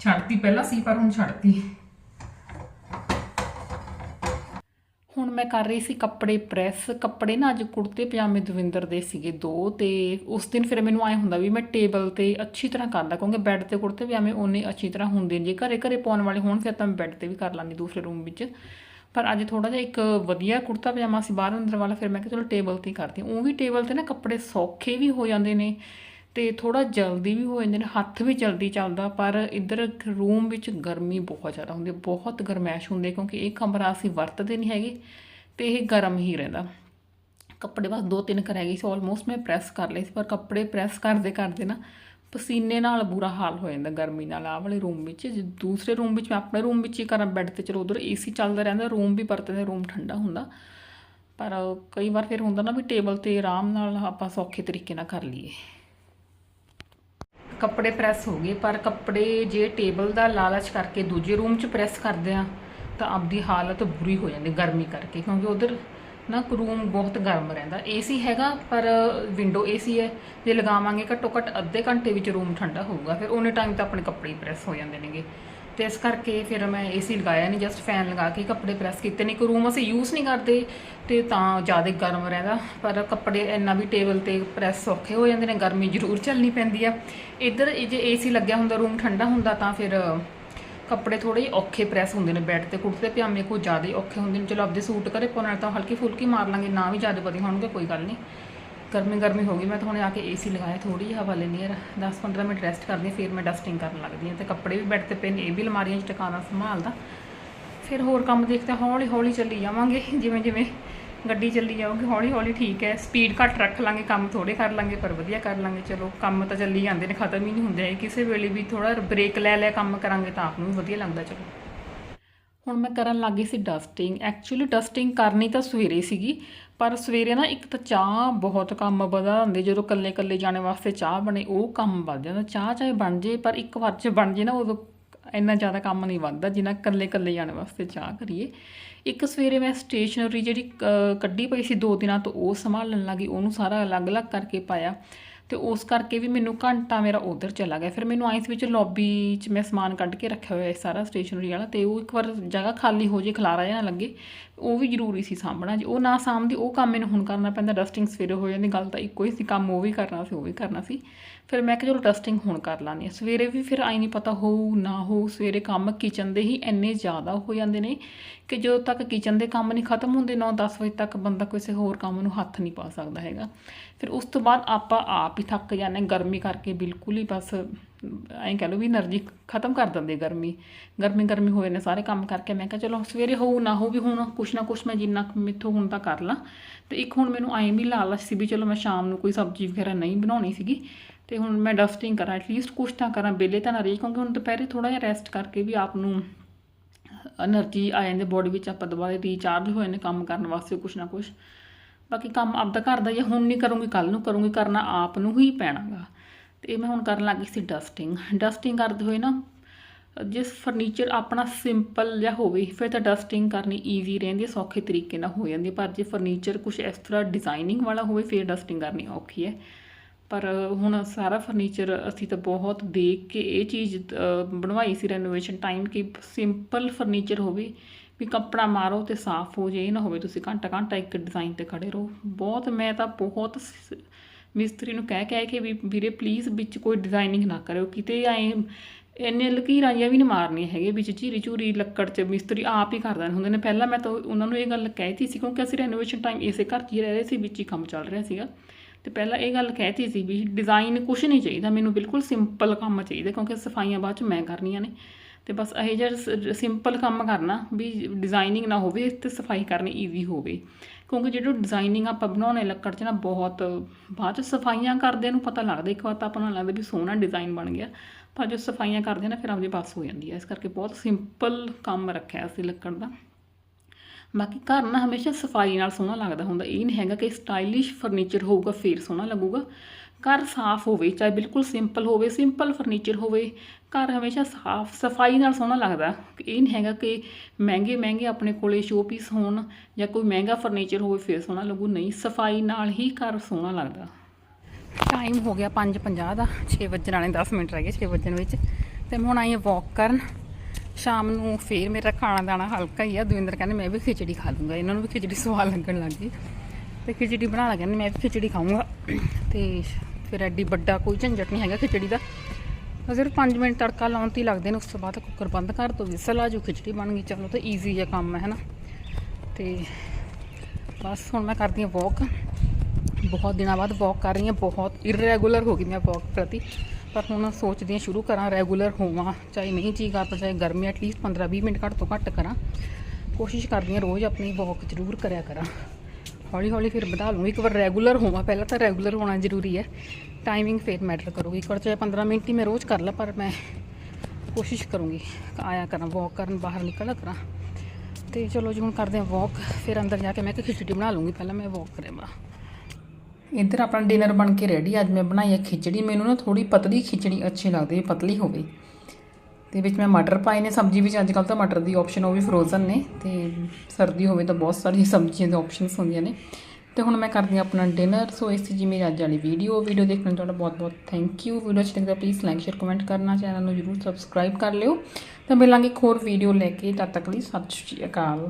ਛੱਡਤੀ ਪਹਿਲਾਂ ਸੀ ਪਰ ਹੁਣ ਛੱਡਤੀ। ਹੁਣ ਮੈਂ ਕਰ ਰਹੀ ਸੀ ਕੱਪੜੇ ਪ੍ਰੈਸ, ਕੱਪੜੇ ਨਾ ਅੱਜ ਕੁੜਤੇ, ਪਜਾਮੇ ਦਵਿੰਦਰ ਦੇ ਸੀਗੇ ਦੋ ਤੇ ਉਸ ਦਿਨ ਫਿਰ ਮੈਨੂੰ ਆਏ ਹੁੰਦਾ ਵੀ ਮੈਂ ਟੇਬਲ ਤੇ ਅੱਛੀ ਤਰ੍ਹਾਂ ਕਰਦਾ ਕਿਉਂਕਿ ਬੈੱਡ ਤੇ ਕੁੜਤੇ, ਪਜਾਮੇ ਉਹਨੇ ਅੱਛੀ ਤਰ੍ਹਾਂ ਹੁੰਦੇ ਨੇ। ਜੇ ਘਰੇ ਘਰੇ ਪਾਉਣ ਵਾਲੇ ਹੋਣ, ਫਿਰ ਤਾਂ ਮੈਂ ਬੈੱਡ ਤੇ ਵੀ ਕਰ ਲਾਂਗੀ ਦੂਸਰੇ ਰੂਮ ਵਿੱਚ। ਪਰ ਅੱਜ ਥੋੜਾ ਜਿਹਾ ਇੱਕ ਵਧੀਆ ਕੁੜਤਾ, ਪਜਾਮਾ ਸੀ ਬਾਹਰ ਅੰਦਰ ਵਾਲਾ, ਫਿਰ ਮੈਂ ਕਿਹਾ ਚਲੋ ਟੇਬਲ ਤੇ ਹੀ ਕਰਦੀ ਹਾਂ। ਉਹ ਵੀ ਟੇਬਲ ਤੇ ਨਾ ਕੱਪੜੇ ਸੌਖੇ ਵੀ ਹੋ ਜਾਂਦੇ ਨੇ। ਤੇ ਥੋੜਾ ਜਲਦੀ ਵੀ ਹੋ ਜਾਂਦੇ ਨੇ, ਹੱਥ ਵੀ ਜਲਦੀ ਚੱਲਦਾ, ਪਰ ਇੱਧਰ ਰੂਮ ਵਿੱਚ ਗਰਮੀ ਬਹੁਤ ਜ਼ਿਆਦਾ ਹੁੰਦੀ ਬਹੁਤ ਗਰਮੈਸ਼ ਹੁੰਦੀ ਕਿਉਂਕਿ ਇਹ ਕਮਰਾ ਅਸੀਂ ਵਰਤਦੇ ਨਹੀਂ ਹੈਗੇ ਤੇ ਇਹ ਗਰਮ ਹੀ ਰਹਿੰਦਾ। ਕੱਪੜੇ ਬਸ ਦੋ ਤਿੰਨ ਕਰ ਹੈਗੇ ਸੀ ਆਲਮੋਸਟ ਮੈਂ ਪ੍ਰੈਸ ਕਰ ਲਏ ਸੀ, ਪਰ ਕੱਪੜੇ ਪ੍ਰੈਸ ਕਰਦੇ ਕਰਦੇ ਨਾ ਪਸੀਨੇ ਨਾਲ ਬੁਰਾ ਹਾਲ ਹੋ ਜਾਂਦਾ ਗਰਮੀ ਨਾਲ, ਆਹ ਵਾਲੇ ਰੂਮ ਵਿੱਚ, ਜੇ ਦੂਸਰੇ ਰੂਮ ਵਿੱਚ ਮੈਂ ਆਪਣੇ ਰੂਮ ਵਿੱਚ ਹੀ ਕਰਾਂ ਬੈੱਡ ਤੇ ਚਲੋ ਉਧਰ ਏਸੀ ਚੱਲਦਾ ਰਹਿੰਦਾ, ਰੂਮ ਵੀ ਵਰਤਦੇ ਰੂਮ ਠੰਡਾ ਹੁੰਦਾ, ਪਰ ਕਈ ਵਾਰ ਫਿਰ ਹੁੰਦਾ ਨਾ ਵੀ ਟੇਬਲ ਤੇ ਆਰਾਮ ਨਾਲ ਆਪਾਂ ਸੌਖੇ ਤਰੀਕੇ ਨਾਲ ਕਰ ਲਈਏ। ਕੱਪੜੇ ਪ੍ਰੈਸ ਹੋ ਗਏ, ਪਰ ਕੱਪੜੇ ਜੇ ਟੇਬਲ ਦਾ ਲਾਲਚ ਕਰਕੇ ਦੂਜੇ ਰੂਮ 'ਚ ਪ੍ਰੈਸ ਕਰਦੇ ਆ, ਤਾਂ ਆਪਦੀ ਹਾਲਤ ਬੁਰੀ ਹੋ ਜਾਂਦੀ, ਗਰਮੀ ਕਰਕੇ, ਕਿਉਂਕਿ ਉਧਰ ਨਾ ਰੂਮ ਬਹੁਤ ਗਰਮ ਰਹਿੰਦਾ। ਏਸੀ ਹੈਗਾ, ਪਰ ਵਿੰਡੋ ਏਸੀ ਹੈ, ਜੇ ਲਗਾਵਾਂਗੇ ਘੱਟੋ ਘੱਟ ਅੱਧੇ ਘੰਟੇ ਵਿੱਚ ਰੂਮ ਠੰਡਾ ਹੋਊਗਾ, ਫਿਰ ਉਹਨੇ ਟਾਈਮ ਤਾਂ ਆਪਣੇ ਕੱਪੜੇ ਪ੍ਰੈਸ ਹੋ ਜਾਂਦੇ ਨੇਗੇ। ਤੇ ਇਸ ਕਰਕੇ ਫਿਰ ਮੈਂ ਏਸੀ ਲਗਾਇਆ ਨਹੀਂ ਜਸਟ ਫੈਨ ਲਗਾ ਕੇ ਕੱਪੜੇ ਪ੍ਰੈਸ ਕੀਤੇ ਨੇ। ਕੋਈ ਰੂਮ ਅਸੀਂ ਯੂਜ਼ ਨਹੀਂ ਕਰਦੇ ਤੇ ਤਾਂ ਜ਼ਿਆਦਾ ਗਰਮ ਰਹਿੰਦਾ, ਪਰ ਕੱਪੜੇ ਇੰਨਾ ਵੀ ਟੇਬਲ ਤੇ ਪ੍ਰੈਸ ਔਖੇ ਹੋ ਜਾਂਦੇ ਨੇ, ਗਰਮੀ ਜ਼ਰੂਰ ਚੱਲਣੀ ਪੈਂਦੀ ਆ। ਇੱਧਰ ਇਹ ਜੇ ਏਸੀ ਲੱਗਿਆ ਹੁੰਦਾ ਰੂਮ ਠੰਡਾ ਹੁੰਦਾ, ਤਾਂ ਫਿਰ ਕੱਪੜੇ ਥੋੜੇ ਜਿਹੇ ਔਖੇ ਪ੍ਰੈਸ ਹੁੰਦੇ ਨੇ ਬੈੱਡ ਤੇ, ਕੁੜਤੇ ਪਜਾਮੇ ਕੋਈ ਜ਼ਿਆਦਾ ਔਖੇ ਹੁੰਦੇ ਨੇ। ਚਲੋ ਆਪਦੇ ਸੂਟ ਕਰੇ ਪਾਉਣਾ ਤਾਂ ਹਲਕੀ ਫੁਲਕੀ ਮਾਰ ਲਾਂਗੇ, ਨਾ ਵੀ ਜ਼ਿਆਦਾ ਵਧੀਆ ਹੋਣਗੇ, ਕੋਈ ਗੱਲ ਨਹੀਂ। ਗਰਮੀ ਗਰਮੀ ਹੋ ਗਈ, ਮੈਂ ਤਾਂ ਹੁਣੇ ਆ ਕੇ ਏਸੀ ਲਗਾਇਆ ਥੋੜੀ ਜਿਹੀ ਹਵਾ ਲੈਣੀ ਯਾਰ 10-15 ਮਿੰਟ ਰੈਸਟ ਕਰਦੀ ਫਿਰ ਮੈਂ ਡਸਟਿੰਗ ਕਰਨ ਲੱਗਦੀ ਹਾਂ ਤੇ ਕੱਪੜੇ ਵੀ ਬੈੱਡ ਤੇ ਪਏ ਨੇ, ਇਹ ਵੀ ਅਲਮਾਰੀਆਂ 'ਚ ਟਿਕਾਣਾ ਸੰਭਾਲਦਾ। ਫਿਰ ਹੋਰ ਕੰਮ ਦੇਖਦੇ ਹੌਲੀ ਹੌਲੀ ਚੱਲੀ ਜਾਵਾਂਗੇ, ਜਿਵੇਂ ਜਿਵੇਂ ਗੱਡੀ ਚੱਲੀ ਜਾਊਗੀ, ਹੌਲੀ ਹੌਲੀ ਠੀਕ ਹੈ ਸਪੀਡ ਘੱਟ ਰੱਖ ਲਾਂਗੇ, ਕੰਮ ਥੋੜੇ ਕਰ ਲਾਂਗੇ, ਪਰ ਵਧੀਆ ਕਰ ਲਾਂਗੇ, ਚਲੋ, ਕੰਮ ਤਾਂ ਚੱਲੀ ਜਾਂਦੇ ਨੇ, ਖਤਮ ਹੀ ਨਹੀਂ ਹੁੰਦੇ ਕਿਸੇ ਵੇਲੇ ਵੀ ਥੋੜਾ ਬ੍ਰੇਕ ਲੈ ਲੈ ਕੰਮ ਕਰਾਂਗੇ ਤਾਂ ਆਪ ਨੂੰ ਵੀ ਵਧੀਆ ਲੱਗਦਾ, ਚਲੋ। ਹੁਣ ਮੈਂ ਕਰਨ ਲੱਗੀ ਸੀ ਡਸਟਿੰਗ ਐਕਚੁਅਲੀ ਡਸਟਿੰਗ ਕਰਨੀ ਤਾਂ ਸਵੇਰੇ ਸੀਗੀ, ਪਰ ਸਵੇਰੇ ਨਾ ਇੱਕ ਤਾਂ ਚਾਹ ਬਹੁਤ ਕੰਮ ਵਧਾ ਦਿੰਦੇ ਜਦੋਂ ਕੱਲੇ ਕੱਲੇ ਜਾਣੇ ਵਾਸਤੇ ਚਾਹ ਬਣੇ, ਉਹ ਕੰਮ ਵੱਧ ਜਾਂਦਾ। ਚਾਹ ਚਾਹੇ ਬਣ ਜੇ, ਪਰ ਇੱਕ ਵਾਰ ਚ ਬਣ ਜੇ ਨਾ, ਉਦੋਂ ਇੰਨਾ ਜ਼ਿਆਦਾ ਕੰਮ ਨਹੀਂ ਵੱਧਦਾ, ਜਿੰਨਾ ਕੱਲੇ ਕੱਲੇ ਜਾਣ ਵਾਸਤੇ ਚਾਹ ਕਰੀਏ। ਇੱਕ ਸਵੇਰੇ ਮੈਂ ਸਟੇਸ਼ਨਰੀ ਜਿਹੜੀ ਕ- ਕੱਢੀ ਪਈ ਸੀ ਦੋ ਦਿਨਾਂ ਤੋਂ, ਉਹ ਸੰਭਾਲਣ ਲੱਗੀ, ਉਹਨੂੰ ਸਾਰਾ ਅਲੱਗ-ਅਲੱਗ ਕਰਕੇ ਪਾਇਆ। ਤੇ ਉਸ ਕਰਕੇ ਵੀ ਮੈਨੂੰ ਘੰਟਾ ਮੇਰਾ ਉਧਰ ਚਲਾ ਗਿਆ। ਫਿਰ ਮੈਨੂੰ ਆਇਸ ਵਿੱਚ ਲੌਬੀ 'ਚ ਮੈਂ ਸਮਾਨ ਕੱਢ ਕੇ ਰੱਖਿਆ ਹੋਇਆ ਹੈ ਸਾਰਾ ਸਟੇਸ਼ਨਰੀ ਵਾਲਾ ਤੇ ਉਹ ਇੱਕ ਵਾਰ ਜਗ੍ਹਾ ਖਾਲੀ ਹੋ ਜੇ ਖਲਾਰਾ ਜਿਹਾ ਨਾ ਲੱਗੇ। ਉਹ ਵੀ ਜ਼ਰੂਰੀ ਸੀ ਸਾਂਭਣਾ, ਜੇ ਉਹ ਨਾ ਸਾਂਭਦੀ, ਉਹ ਕੰਮ ਮੈਨੂੰ ਹੁਣ ਕਰਨਾ ਪੈਂਦਾ ਡਸਟਿੰਗ ਸਵੇਰੇ ਹੋ ਜਾਂਦੀ, ਗੱਲ ਤਾਂ ਇੱਕੋ ਹੀ ਸੀ, ਕੰਮ ਉਹ ਵੀ ਕਰਨਾ ਸੀ, ਉਹ ਵੀ ਕਰਨਾ ਸੀ। ਫਿਰ ਮੈਂ ਕਿਹਾ ਚਲੋ ਡਸਟਿੰਗ ਹੁਣ ਕਰ ਲਾਂਗੇ ਹਾਂ ਸਵੇਰੇ ਵੀ ਫਿਰ ਆਈ ਨਹੀਂ ਪਤਾ ਹੋਊ, ਨਾ ਹੋਊ, ਸਵੇਰੇ ਕੰਮ ਕਿਚਨ ਦੇ ਹੀ ਇੰਨੇ ਜ਼ਿਆਦਾ ਹੋ ਜਾਂਦੇ ਨੇ ਕਿ ਜਦੋਂ ਤੱਕ ਕਿਚਨ ਦੇ ਕੰਮ ਨਹੀਂ ਖਤਮ ਹੁੰਦੇ 9-10 ਵਜੇ ਤੱਕ ਬੰਦਾ ਕਿਸੇ ਹੋਰ ਕੰਮ ਨੂੰ ਹੱਥ ਨਹੀਂ ਪਾ ਸਕਦਾ ਹੈਗਾ। ਫਿਰ ਉਸ ਤੋਂ ਬਾਅਦ ਆਪਾਂ ਆਪ ਹੀ ਥੱਕ ਜਾਂਦੇ ਹਾਂ, ਗਰਮੀ ਕਰਕੇ ਬਿਲਕੁਲ ਹੀ ਬਸ ਐਂ ਕਹ ਲਓ ਵੀ એનર્ਜੀ ਖਤਮ ਕਰ ਦਿੰਦੇ ਗਰਮੀ। ਗਰਮੀ ਗਰਮੀ ਹੋਏ ਨੇ ਸਾਰੇ ਕੰਮ ਕਰਕੇ ਮੈਂ ਕਿਹਾ ਚਲੋ ਸਵੇਰੇ ਹੋਊ ਨਾ ਹੋ ਵੀ ਹੁਣ ਕੁਛ ਨਾ ਕੁਛ ਮੈਂ ਜਿੰਨਾ ਮਿੱਥੋਂ ਹੁਣ ਤਾਂ ਕਰ ਲਾਂ। ਤੇ ਇੱਕ ਹੁਣ ਮੈਨੂੰ ਐਂ ਵੀ ਲਾਲਚ ਸੀ ਵੀ ਚਲੋ ਮੈਂ ਸ਼ਾਮ ਨੂੰ ਕੋਈ ਸਬਜ਼ੀ ਵਗੈਰਾ ਨਹੀਂ ਬਣਾਉਣੀ ਸੀਗੀ। ਤੇ ਹੁਣ ਮੈਂ ਡਸਟਿੰਗ ਕਰਾਂ ਐਟਲੀਸਟ ਕੁਛ ਤਾਂ ਕਰਾਂ ਬੇਲੇ ਤਾਂ ਨਾ ਰਹੀ ਕਿਉਂਕਿ ਹੁਣ ਦੁਪਹਿਰੇ ਥੋੜਾ ਜਿਹਾ ਰੈਸਟ ਕਰਕੇ ਵੀ ਆਪ ਨੂੰ એનર્ਜੀ ਆ ਜਾਂਦੀ ਬੋਡੀ ਵਿੱਚ ਆਪਾਂ ਦੁਬਾਰੇ ਰੀਚਾਰਜ ਹੋਏ ਨੇ ਕੰਮ ਕਰਨ ਵਾਸਤੇ ਕੁਛ ਨਾ ਕੁਛ। ਬਾਕੀ ਕੰਮ ਆਪਦਾ ਘਰ ਦਾ ਜੇ ਹੁਣ ਨਹੀਂ ਕਰੂੰਗੀ ਕੱਲ ਨੂੰ ਕਰੂੰਗੀ, ਕਰਨਾ ਆਪ ਨੂੰ ਹੀ ਪੈਣਾਗਾ। ਤੇ ਇਹ ਮੈਂ ਹੁਣ ਕਰਨ ਲੱਗੀ ਸੀ ਡਸਟਿੰਗ ਡਸਟਿੰਗ ਕਰਦੇ ਹੋਏ ਨਾ ਜਿਸ ਫਰਨੀਚਰ ਆਪਣਾ ਸਿੰਪਲ ਜਿਹਾ ਹੋਵੇ, ਫਿਰ ਤਾਂ ਡਸਟਿੰਗ ਕਰਨੀ ਈਜ਼ੀ ਰਹਿੰਦੀ ਹੈ, ਸੌਖੇ ਤਰੀਕੇ ਨਾਲ ਹੋ ਜਾਂਦੀ ਪਰ ਜੇ ਫਰਨੀਚਰ ਕੁਝ ਇਸ ਤਰ੍ਹਾਂ ਡਿਜ਼ਾਈਨਿੰਗ ਵਾਲਾ ਹੋਵੇ, ਫਿਰ ਡਸਟਿੰਗ ਕਰਨੀ ਔਖੀ ਹੈ। ਪਰ ਹੁਣ ਸਾਰਾ ਫਰਨੀਚਰ ਅਸੀਂ ਤਾਂ ਬਹੁਤ ਦੇਖ ਕੇ ਇਹ ਚੀਜ਼ ਬਣਵਾਈ ਸੀ ਰੈਨੋਵੇਸ਼ਨ ਟਾਈਮ ਕਿ ਸਿੰਪਲ ਫਰਨੀਚਰ ਹੋਵੇ, ਵੀ ਕੱਪੜਾ ਮਾਰੋ ਤੇ ਸਾਫ਼ ਹੋ ਜੇ, ਇਹ ਨਾ ਹੋਵੇ ਤੁਸੀਂ ਘੰਟਾ ਘੰਟਾ ਇੱਕ ਡਿਜ਼ਾਈਨ ਤੇ ਖੜੇ ਰਹੋ। ਬਹੁਤ, ਮੈਂ ਤਾਂ ਬਹੁਤ ਸ- ਮਿਸਤਰੀ ਨੂੰ ਕਹਿ ਕਹਿ ਕੇ ਵੀ ਵੀਰੇ ਪਲੀਜ਼ ਵਿੱਚ ਕੋਈ ਡਿਜ਼ਾਈਨਿੰਗ ਨਾ ਕਰਿਓ, ਕਿਤੇ ਐ ਇੰਨੇ ਲਕੀਰਾਂ ਜਿਹੀਆਂ ਵੀ ਨਹੀਂ ਮਾਰਨੀਆਂ ਹੈਗੇ ਵਿੱਚ ਝੀਰੀ ਝੂਰੀ ਲੱਕੜ 'ਚ, ਮਿਸਤਰੀ ਆਪ ਹੀ ਕਰ ਦਿੰਦੇ ਹੁੰਦੇ ਨੇ। ਪਹਿਲਾਂ ਮੈਂ ਤਾਂ ਉਹਨਾਂ ਨੂੰ ਇਹ ਗੱਲ ਕਹਿਤੀ ਸੀ, ਕਿਉਂਕਿ ਅਸੀਂ ਰੈਨੋਵੇਸ਼ਨ ਟਾਈਮ ਇਸੇ ਘਰ 'ਚ ਹੀ ਰਹਿ ਰਹੇ ਸੀ, ਵਿੱਚ ਹੀ ਕੰਮ ਚੱਲ ਰਿਹਾ ਸੀਗਾ। ਤੇ ਪਹਿਲਾਂ ਇਹ ਗੱਲ ਕਹਿਤੀ ਸੀ ਵੀ ਡਿਜ਼ਾਈਨ ਕੁਝ ਨਹੀਂ ਚਾਹੀਦਾ, ਮੈਨੂੰ ਬਿਲਕੁਲ ਸਿੰਪਲ ਕੰਮ ਚਾਹੀਦਾ, ਕਿਉਂਕਿ ਸਫਾਈਆਂ ਬਾਅਦ ਚ ਮੈਂ ਕਰਨੀਆਂ ਨੇ। ਤੇ ਬਸ ਇਹ ਜਿਹਾ ਸਿੰਪਲ ਕੰਮ ਕਰਨਾ, ਵੀ ਡਿਜ਼ਾਈਨਿੰਗ ਨਾ ਹੋਵੇ ਤੇ ਸਫ਼ਾਈ ਕਰਨੀ ਈਜ਼ੀ ਹੋਵੇ। ਕਿਉਂਕਿ ਜਿਹੜੀ ਡਿਜ਼ਾਈਨਿੰਗ ਆਪਾਂ ਬਣਾਉਣੇ ਲੱਕੜ 'ਚ ਨਾ ਬਹੁਤ, ਬਾਅਦ ਚ ਸਫਾਈਆਂ ਕਰਦੇ ਨੂੰ ਪਤਾ ਲੱਗਦਾ, ਇੱਕ ਵਾਰ ਤਾਂ ਆਪਾਂ ਨੂੰ ਲੱਗਦਾ ਵੀ ਸੋਹਣਾ ਡਿਜ਼ਾਈਨ ਬਣ ਗਿਆ। ਪਰ ਜੋ ਸਫਾਈਆਂ ਕਰਦੇ ਨਾ ਫਿਰ ਆਪਦੀ ਬਸ ਹੋ ਜਾਂਦੀ ਹੈ। ਇਸ ਕਰਕੇ ਬਹੁਤ ਸਿੰਪਲ ਕੰਮ ਰੱਖਿਆ ਸੀ ਲੱਕੜ ਦਾ। ਬਾਕੀ ਘਰ ਨਾ ਹਮੇਸ਼ਾ ਸਫ਼ਾਈ ਨਾਲ ਸੋਹਣਾ ਲੱਗਦਾ ਹੁੰਦਾ। ਇਹ ਨਹੀਂ ਹੈਗਾ ਕਿ ਸਟਾਈਲਿਸ਼ ਫਰਨੀਚਰ ਹੋਊਗਾ, ਫੇਰ ਸੋਹਣਾ ਲੱਗੂਗਾ। ਘਰ ਸਾਫ਼ ਹੋਵੇ, ਚਾਹੇ ਬਿਲਕੁਲ ਸਿੰਪਲ ਹੋਵੇ ਸਿੰਪਲ ਫਰਨੀਚਰ ਹੋਵੇ, ਘਰ ਹਮੇਸ਼ਾ ਸਾਫ਼, ਸਫ਼ਾਈ ਨਾਲ ਸੋਹਣਾ ਲੱਗਦਾ। ਇਹ ਨਹੀਂ ਹੈਗਾ ਕਿ ਮਹਿੰਗੇ ਮਹਿੰਗੇ ਆਪਣੇ ਕੋਲੇ ਸ਼ੋਪੀਸ ਹੋਣ ਜਾਂ ਕੋਈ ਮਹਿੰਗਾ ਫਰਨੀਚਰ ਹੋਵੇ, ਫਿਰ ਸੋਹਣਾ ਲੱਗੂ। ਨਹੀਂ, ਸਫ਼ਾਈ ਨਾਲ ਹੀ ਘਰ ਸੋਹਣਾ ਲੱਗਦਾ। ਟਾਈਮ ਹੋ ਗਿਆ 5:50 ਦਾ 6 ਵਜਣ ਵਾਲੇ 10 ਮਿੰਟ ਰਹਿ ਗਏ 6 ਵਜਣ ਵਿੱਚ। ਤੇ ਮੈਂ ਹੁਣ ਆਈ ਹਾਂ ਵਾਕ ਕਰਨ। ਸ਼ਾਮ ਨੂੰ ਫੇਰ ਮੇਰਾ ਖਾਣਾ ਦਾਣਾ ਹਲਕਾ ਹੀ ਆ। ਦਵਿੰਦਰ ਕਹਿੰਦੇ, ਮੈਂ ਵੀ ਖਿਚੜੀ ਖਾ ਲੂੰਗਾ। ਇਹਨਾਂ ਨੂੰ ਵੀ ਖਿਚੜੀ ਸਵਾਦ ਲੱਗਣ ਲੱਗ ਗਈ। ਤੇ ਖਿਚੜੀ ਬਣਾ ਲਾ ਕਹਿੰਦੇ, ਮੈਂ ਵੀ ਖਿਚੜੀ ਖਾਊਂਗਾ। ਤੇ ਫਿਰ ਐਡੀ ਵੱਡਾ ਕੋਈ ਝੰਜਟ ਨਹੀਂ ਹੈਗਾ ਖਿਚੜੀ ਦਾ। ਸਿਰਫ 5 ਮਿੰਟ ਤੜਕਾ ਲਾਉਣ ਤੇ ਹੀ ਲੱਗਦੇ ਨੇ, ਉਸ ਤੋਂ ਬਾਅਦ ਕੁੱਕਰ ਬੰਦ ਕਰ ਦੋ, ਵਿਸਲ ਆ ਜੋ ਖਿਚੜੀ ਬਣ ਗਈ। ਚਲੋ ਤਾਂ ਈਜ਼ੀ ਜਿਹਾ ਕੰਮ ਹੈ ਹਨਾ ਤੇ ਬਸ ਹੁਣ ਮੈਂ ਕਰਦੀ ਹਾਂ ਵਾਕ ਬਹੁਤ ਦਿਨਾਂ ਬਾਅਦ ਵਾਕ ਕਰ ਰਹੀ ਹਾਂ, ਬਹੁਤ ਇਰੈਗੂਲਰ ਹੋ ਗਈ ਮੈਂ ਵਾਕ ਪ੍ਰਤੀ। ਪਰ ਹੁਣ ਸੋਚਦੀ ਹਾਂ ਸ਼ੁਰੂ ਕਰਾਂ ਰੈਗੂਲਰ ਹੋਵਾਂ। ਚਾਹੇ ਨਹੀਂ ਜੀ ਕਰਦਾ, ਚਾਹੇ ਗਰਮੀ ਐਟਲੀਸਟ 15-20 ਮਿੰਟ ਘੱਟ ਤੋਂ ਘੱਟ ਕਰਾਂ। ਕੋਸ਼ਿਸ਼ ਕਰਦੀ ਹਾਂ ਰੋਜ਼ ਆਪਣੀ ਵਾਕ ਜ਼ਰੂਰ ਕਰਿਆ ਕਰਾਂ। ਹੌਲੀ ਹੌਲੀ ਫਿਰ ਵਧਾ ਲੂੰਗੀ ਇੱਕ ਵਾਰ ਰੈਗੂਲਰ ਹੋਵਾਂ, ਪਹਿਲਾਂ ਤਾਂ ਰੈਗੂਲਰ ਹੋਣਾ ਜ਼ਰੂਰੀ ਹੈ। ਟਾਈਮਿੰਗ ਫਿਰ ਮੈਟਰ ਕਰੂਗੀ। ਇੱਕ ਵਾਰ ਚਾਹੇ 15 ਮਿੰਟ ਹੀ ਮੈਂ ਰੋਜ਼ ਕਰ ਲਾਂ, ਪਰ ਮੈਂ ਕੋਸ਼ਿਸ਼ ਕਰੂੰਗੀ। ਆਇਆ ਕਰਾਂ ਵਾਕ ਕਰਨ, ਬਾਹਰ ਨਿਕਲਿਆ ਕਰਾਂ। ਤੇ ਚਲੋ ਜੀ, ਹੁਣ ਕਰਦੇ ਹਾਂ ਵਾਕ ਫਿਰ ਅੰਦਰ ਜਾ ਕੇ ਮੈਂ ਇੱਕ ਖਿਚੜੀ ਬਣਾ ਲੂੰਗੀ ਪਹਿਲਾਂ ਮੈਂ ਵਾਕ ਕਰਾਂ ਇੱਧਰ ਆਪਣਾ ਡਿਨਰ ਬਣ ਕੇ ਰੈਡੀ ਅੱਜ ਮੈਂ ਬਣਾਈ ਹੈ ਖਿਚੜੀ। ਮੈਨੂੰ ਨਾ ਥੋੜੀ ਪਤਲੀ ਖਿਚੜੀ ਅੱਛੀ ਲੱਗਦੀ ਹੈ, ਪਤਲੀ ਹੋਵੇ। ਤੇ ਵਿੱਚ ਮੈਂ ਮਟਰ ਪਾਏ ਨੇ, ਸਬਜ਼ੀ ਵਿੱਚ ਅੱਜ ਕੱਲ੍ਹ ਤਾਂ ਮਟਰ ਦੀ ਆਪਸ਼ਨ ਉਹ ਵੀ ਫਰੋਜ਼ਨ ਨੇ ਤੇ ਸਰਦੀ ਹੋਵੇ ਤਾਂ ਬਹੁਤ ਸਾਰੀਆਂ ਸਬਜ਼ੀਆਂ ਦੇ ਆਪਸ਼ਨਸ ਹੁੰਦੀਆਂ ਨੇ। ਤੇ ਹੁਣ ਮੈਂ ਕਰਦੀ ਹਾਂ ਆਪਣਾ ਡਿਨਰ ਸੋ ਇਸ ਸੀ ਜੀ ਮੇਰੀ ਅੱਜ ਵਾਲੀ ਵੀਡੀਓ ਵੀਡੀਓ ਦੇਖਣ ਲਈ ਤੁਹਾਡਾ ਬਹੁਤ ਬਹੁਤ ਥੈਂਕ ਯੂ ਵੀਡੀਓ ਅੱਛੀ ਲੱਗੀ ਤਾਂ ਪਲੀਜ਼ ਲਾਈਕ ਸ਼ੇਅਰ ਕਮੈਂਟ ਕਰਨਾ ਚੈਨਲ ਨੂੰ ਜਰੂਰ ਸਬਸਕ੍ਰਾਈਬ ਕਰ ਲਿਓ। ਤਾਂ ਮਿਲਾਂਗੇ ਇੱਕ ਹੋਰ ਵੀਡੀਓ ਲੈ ਕੇ, ਤਦ ਤੱਕ ਲਈ ਸਤਿ ਸ਼੍ਰੀ ਅਕਾਲ।